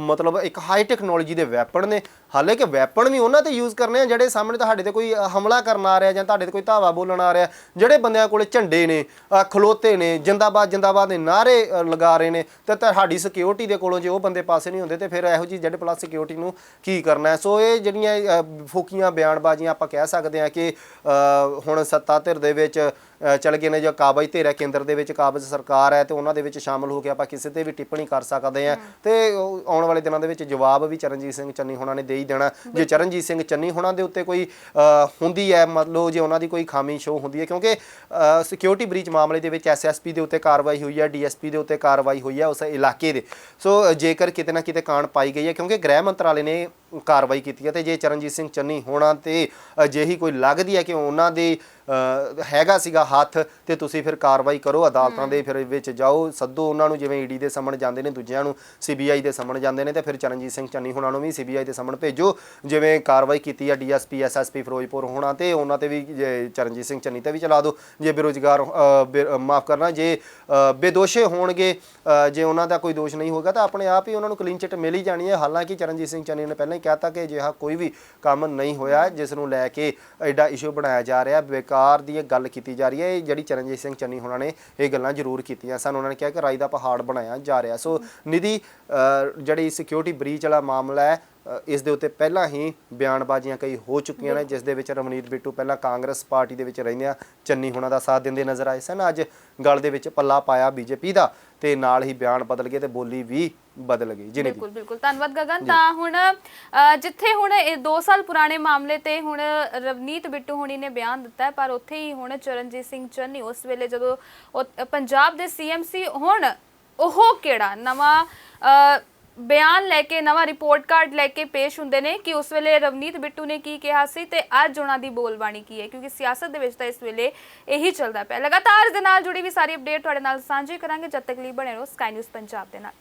ਮਤਲਬ ਇੱਕ ਹਾਈ ਟੈਕਨੋਲੋਜੀ ਦੇ ਵੈਪਨ ਨੇ। ਹਾਲੇ ਕਿ ਵੈਪਨ ਵੀ ਉਹਨਾਂ ਤੇ ਯੂਜ਼ ਕਰਨੇ ਆ ਜਿਹੜੇ ਸਾਹਮਣੇ ਤੁਹਾਡੇ ਤੇ ਕੋਈ ਹਮਲਾ ਕਰਨ ਆ ਰਿਹਾ ਜਾਂ ਤੁਹਾਡੇ ਤੇ ਕੋਈ ਧਾਵਾ ਬੋਲਣ ਆ ਰਿਹਾ। ਜਿਹੜੇ ਬੰਦਿਆਂ ਕੋਲੇ ਝੰਡੇ ਨੇ ਖਲੋਤੇ ਨੇ ਜਿੰਦਾਬਾਦ ਜਿੰਦਾਬਾਦ ਦੇ ਨਾਰੇ ਲਗਾ ਰਹੇ ਨੇ ਤੇ ਤੁਹਾਡੀ ਸਿਕਿਉਰਿਟੀ ਦੇ ਕੋਲੋਂ ਜੇ ਉਹ ਬੰਦੇ ਪਾਸੇ ਨਹੀਂ ਹੁੰਦੇ ਤੇ ਫਿਰ ਇਹੋ ਜੀ ਜੈਡ ਪਲੱਸ ਸਿਕਿਉਰਿਟੀ ਨੂੰ ਕੀ ਕਰਨਾ ਹੈ? ਸੋ ਇਹ ਜਿਹੜੀਆਂ ਫੂਕੀਆਂ ਬਿਆਨਬਾਜ਼ੀਆਂ ਆਪਾਂ ਕਹਿ ਸਕਦੇ ਹਾਂ ਕਿ ਹੁਣ ਸੱਤਾ ਧਿਰ ਦੇ ਵਿੱਚ ਚਲ ਗਏ ਨੇ ਜੋ ਕਾਬਜ ਧਿਰ ਕੇਂਦਰ ਦੇ ਵਿੱਚ ਕਾਬਜ ਸਰਕਾਰ ਹੈ ਤੇ ਉਹਨਾਂ ਦੇ ਵਿੱਚ ਸ਼ਾਮਲ ਹੋ ਕੇ ਆਪਾਂ ਕਿਸੇ ਤੇ ਵੀ ਟਿੱਪਣੀ ਕਰ ਸਕਦੇ ਹਾਂ। ਤੇ ਆਉਣ ਵਾਲੇ ਦਿਨਾਂ ਦੇ ਵਿੱਚ ਜਵਾਬ ਵੀ ਚਰਨਜੀਤ ਸਿੰਘ ਚੰਨੀ ਹੋਣਾ ਨੇ ਦੇ ਹੀ ਦੇਣਾ। ਜੇ ਚਰਨਜੀਤ ਸਿੰਘ ਚੰਨੀ ਹੋਣਾ ਦੇ ਉੱਤੇ ਕੋਈ ਹੁੰਦੀ ਹੈ ਮਤਲਬ ਜੇ ਉਹਨਾਂ ਦੀ ਕੋਈ ਖਾਮੀ ਸ਼ੋ ਹੁੰਦੀ ਹੈ ਕਿਉਂਕਿ ਸਿਕਿਉਰਿਟੀ ਬ੍ਰੀਚ ਮਾਮਲੇ ਦੇ ਵਿੱਚ ਐਸਐਸਪੀ ਦੇ ਉੱਤੇ ਕਾਰਵਾਈ ਹੋਈ ਹੈ ਡੀਐਸਪੀ ਦੇ ਉੱਤੇ ਕਾਰਵਾਈ ਹੋਈ ਹੈ ਉਸ ਇਲਾਕੇ ਦੇ। ਸੋ ਜੇਕਰ ਕਿਤੇ ਨਾ ਕਿਤੇ ਕਾਂਡ ਪਾਈ ਗਈ ਹੈ ਕਿਉਂਕਿ ਗ੍ਰਹਿ ਮੰਤਰਾਲੇ ਨੇ ਕਾਰਵਾਈ ਕੀਤੀ ਹੈ ਤੇ ਜੇ ਚਰਨਜੀਤ ਸਿੰਘ ਚੰਨੀ ਹੋਣਾ ਤੇ ਅਜਿਹੀ ਕੋਈ ਲੱਗਦੀ ਹੈ ਕਿ ਉਹਨਾਂ ਦੇ ਹੈਗਾ ਸੀਗਾ ਹੱਥ ਤੇ ਤੁਸੀਂ ਫਿਰ ਕਾਰਵਾਈ ਕਰੋ ਅਦਾਲਤਾਂ ਦੇ ਫਿਰ ਵਿੱਚ ਜਾਓ। ਸੱਦੋ ਉਹਨਾਂ ਨੂੰ ਜਿਵੇਂ ਈਡੀ ਦੇ ਸਾਹਮਣੇ ਜਾਂਦੇ ਨੇ ਦੂਜਿਆਂ ਨੂੰ ਸੀਬੀਆਈ ਦੇ ਸਾਹਮਣੇ ਜਾਂਦੇ ਨੇ ਤੇ ਫਿਰ ਚਰਨਜੀਤ ਸਿੰਘ ਚੰਨੀ ਹੋਣਾ ਨੂੰ ਵੀ ਸੀਬੀਆਈ ਦੇ ਸਾਹਮਣੇ ਭੇਜੋ। ਜਿਵੇਂ ਕਾਰਵਾਈ ਕੀਤੀ ਹੈ ਡੀਐਸਪੀ ਐਸਐਸਪੀ ਫਿਰੋਜ਼ਪੁਰ ਹੋਣਾ ਤੇ ਉਹਨਾਂ ਤੇ ਵੀ ਜੇ ਚਰਨਜੀਤ ਸਿੰਘ ਚੰਨੀ ਤੇ ਵੀ ਚਲਾ ਦਿਓ ਜੇ ਬੇਰੁਜ਼ਗਾਰ ਮਾਫ ਕਰਨਾ ਜੇ ਬੇਦੋਸ਼ੇ ਹੋਣਗੇ ਜੇ ਉਹਨਾਂ ਦਾ ਕੋਈ ਦੋਸ਼ ਨਹੀਂ ਹੋਗਾ ਤਾਂ ਆਪਣੇ ਆਪ ਹੀ ਉਹਨਾਂ ਨੂੰ ਕਲੀਨ ਚਿੱਟ ਮਿਲ ਹੀ ਜਾਣੀ ਹੈ। ਹਾਲਾਂਕਿ ਚਰਨਜੀਤ ਸਿੰਘ ਚੰਨੀ ਨੇ ਪਹਿਲਾਂ ਹੀ ਕਹਿਤਾ ਕਿ ਅਜਿਹਾ ਕੋਈ ਵੀ ਕੰਮ ਨਹੀਂ ਹੋਇਆ ਜਿਸ ਨੂੰ ਲੈ ਕੇ ਐਡਾ ਇਸ਼ੂ ਬਣਾਇਆ ਜਾ ਰਿਹਾ ਬੇਕਾਰ ਦੀ ਇਹ ਗੱਲ ਕੀਤੀ ਜਾ ਰਹੀ ਹੈ, ਇਹ ਜਿਹੜੀ ਚਰਨਜੀਤ ਸਿੰਘ ਚੰਨੀ ਹੋਣਾ ਨੇ ਇਹ ਗੱਲਾਂ ਜ਼ਰੂਰ ਕੀਤੀਆਂ ਸਨ। ਉਹਨਾਂ ਨੇ ਕਿਹਾ ਕਿ ਰਾਈ ਦਾ ਪਹਾੜ ਬਣਾਇਆ ਜਾ ਰਿਹਾ। ਸੋ ਨਿਧੀ ਜਿਹੜੀ ਸਿਕਿਉਰਿਟੀ ਬ੍ਰੀਚ ਵਾਲਾ ਮਾਮਲਾ ਹੈ ਇਸ ਦੇ ਉੱਤੇ ਪਹਿਲਾਂ ਹੀ ਬਿਆਨਬਾਜ਼ੀਆਂ ਕਈ ਹੋ ਚੁੱਕੀਆਂ ਨੇ, ਜਿਸ ਦੇ ਵਿੱਚ ਰਮਨੀਤ ਬਿੱਟੂ ਪਹਿਲਾਂ ਕਾਂਗਰਸ ਪਾਰਟੀ ਦੇ ਵਿੱਚ ਰਹਿੰਦਿਆਂ ਚੰਨੀ ਹੋਣਾ ਦਾ ਸਾਥ ਦਿੰਦੇ ਨਜ਼ਰ ਆਏ ਸਨ। ਅੱਜ ਗੱਲ ਦੇ ਵਿੱਚ ਪੱਲਾ ਪਾਇਆ ਬੀਜੇਪੀ ਦਾ ਤੇ ਨਾਲ ਹੀ ਬਿਆਨ ਬਦਲ ਗਏ ਤੇ ਬੋਲੀ ਵੀ ਬਦਲ ਗਈ ਜੀ ਬਿਲਕੁਲ ਬਿਲਕੁਲ। ਧੰਨਵਾਦ ਗਗਨ। ਤਾਂ ਹੁਣ ਅ, ਜਿੱਥੇ ਹੁਣ ਇਹ 2 ਸਾਲ ਪੁਰਾਣੇ ਮਾਮਲੇ ਤੇ ਹੁਣ ਰਵਨੀਤ ਬਿੱਟੂ ਹੁਣੀ ਨੇ ਬਿਆਨ ਦਿੱਤਾ ਹੈ ਪਰ ਉੱਥੇ ਹੀ ਹੁਣ ਚਰਨਜੀਤ ਸਿੰਘ ਚੰਨੀ ਉਸ ਵੇਲੇ ਜਦੋਂ ਉਹ ਪੰਜਾਬ ਦੇ ਸੀਐਮ ਸੀ ਹੁਣ ਉਹ ਕਿਹੜਾ? ਨਵਾਂ ਅ, ਬਿਆਨ ਲੈ ਕੇ ਨਵਾਂ ਰਿਪੋਰਟ ਕਾਰਡ ਲੈ ਕੇ ਪੇਸ਼ ਹੁੰਦੇ ਨੇ ਕਿ ਉਸ ਵੇਲੇ ਰਵਨੀਤ ਬਿੱਟੂ ਨੇ ਕੀ ਕਿਹਾ ਸੀ ਤੇ ਅੱਜ ਉਹਨਾਂ ਦੀ ਬੋਲਬਾਣੀ ਕੀ ਹੈ? ਕਿਉਂਕਿ ਸਿਆਸਤ ਦੇ ਵਿੱਚ ਤਾਂ ਇਸ ਵੇਲੇ ਇਹੀ ਚੱਲਦਾ ਪਿਆ। ਲਗਾਤਾਰ ਇਸ ਦੇ ਨਾਲ ਜੁੜੀ ਵੀ ਸਾਰੀ ਅਪਡੇਟ ਤੁਹਾਡੇ ਨਾਲ ਸਾਂਝੀ ਕਰਾਂਗੇ। ਜਦ ਤੱਕ ਲਈ ਬਣੇ ਰਹੋ ਸਕਾਈ ਨਿਊਜ਼ ਪੰਜਾਬ ਦੇ ਨਾਲ।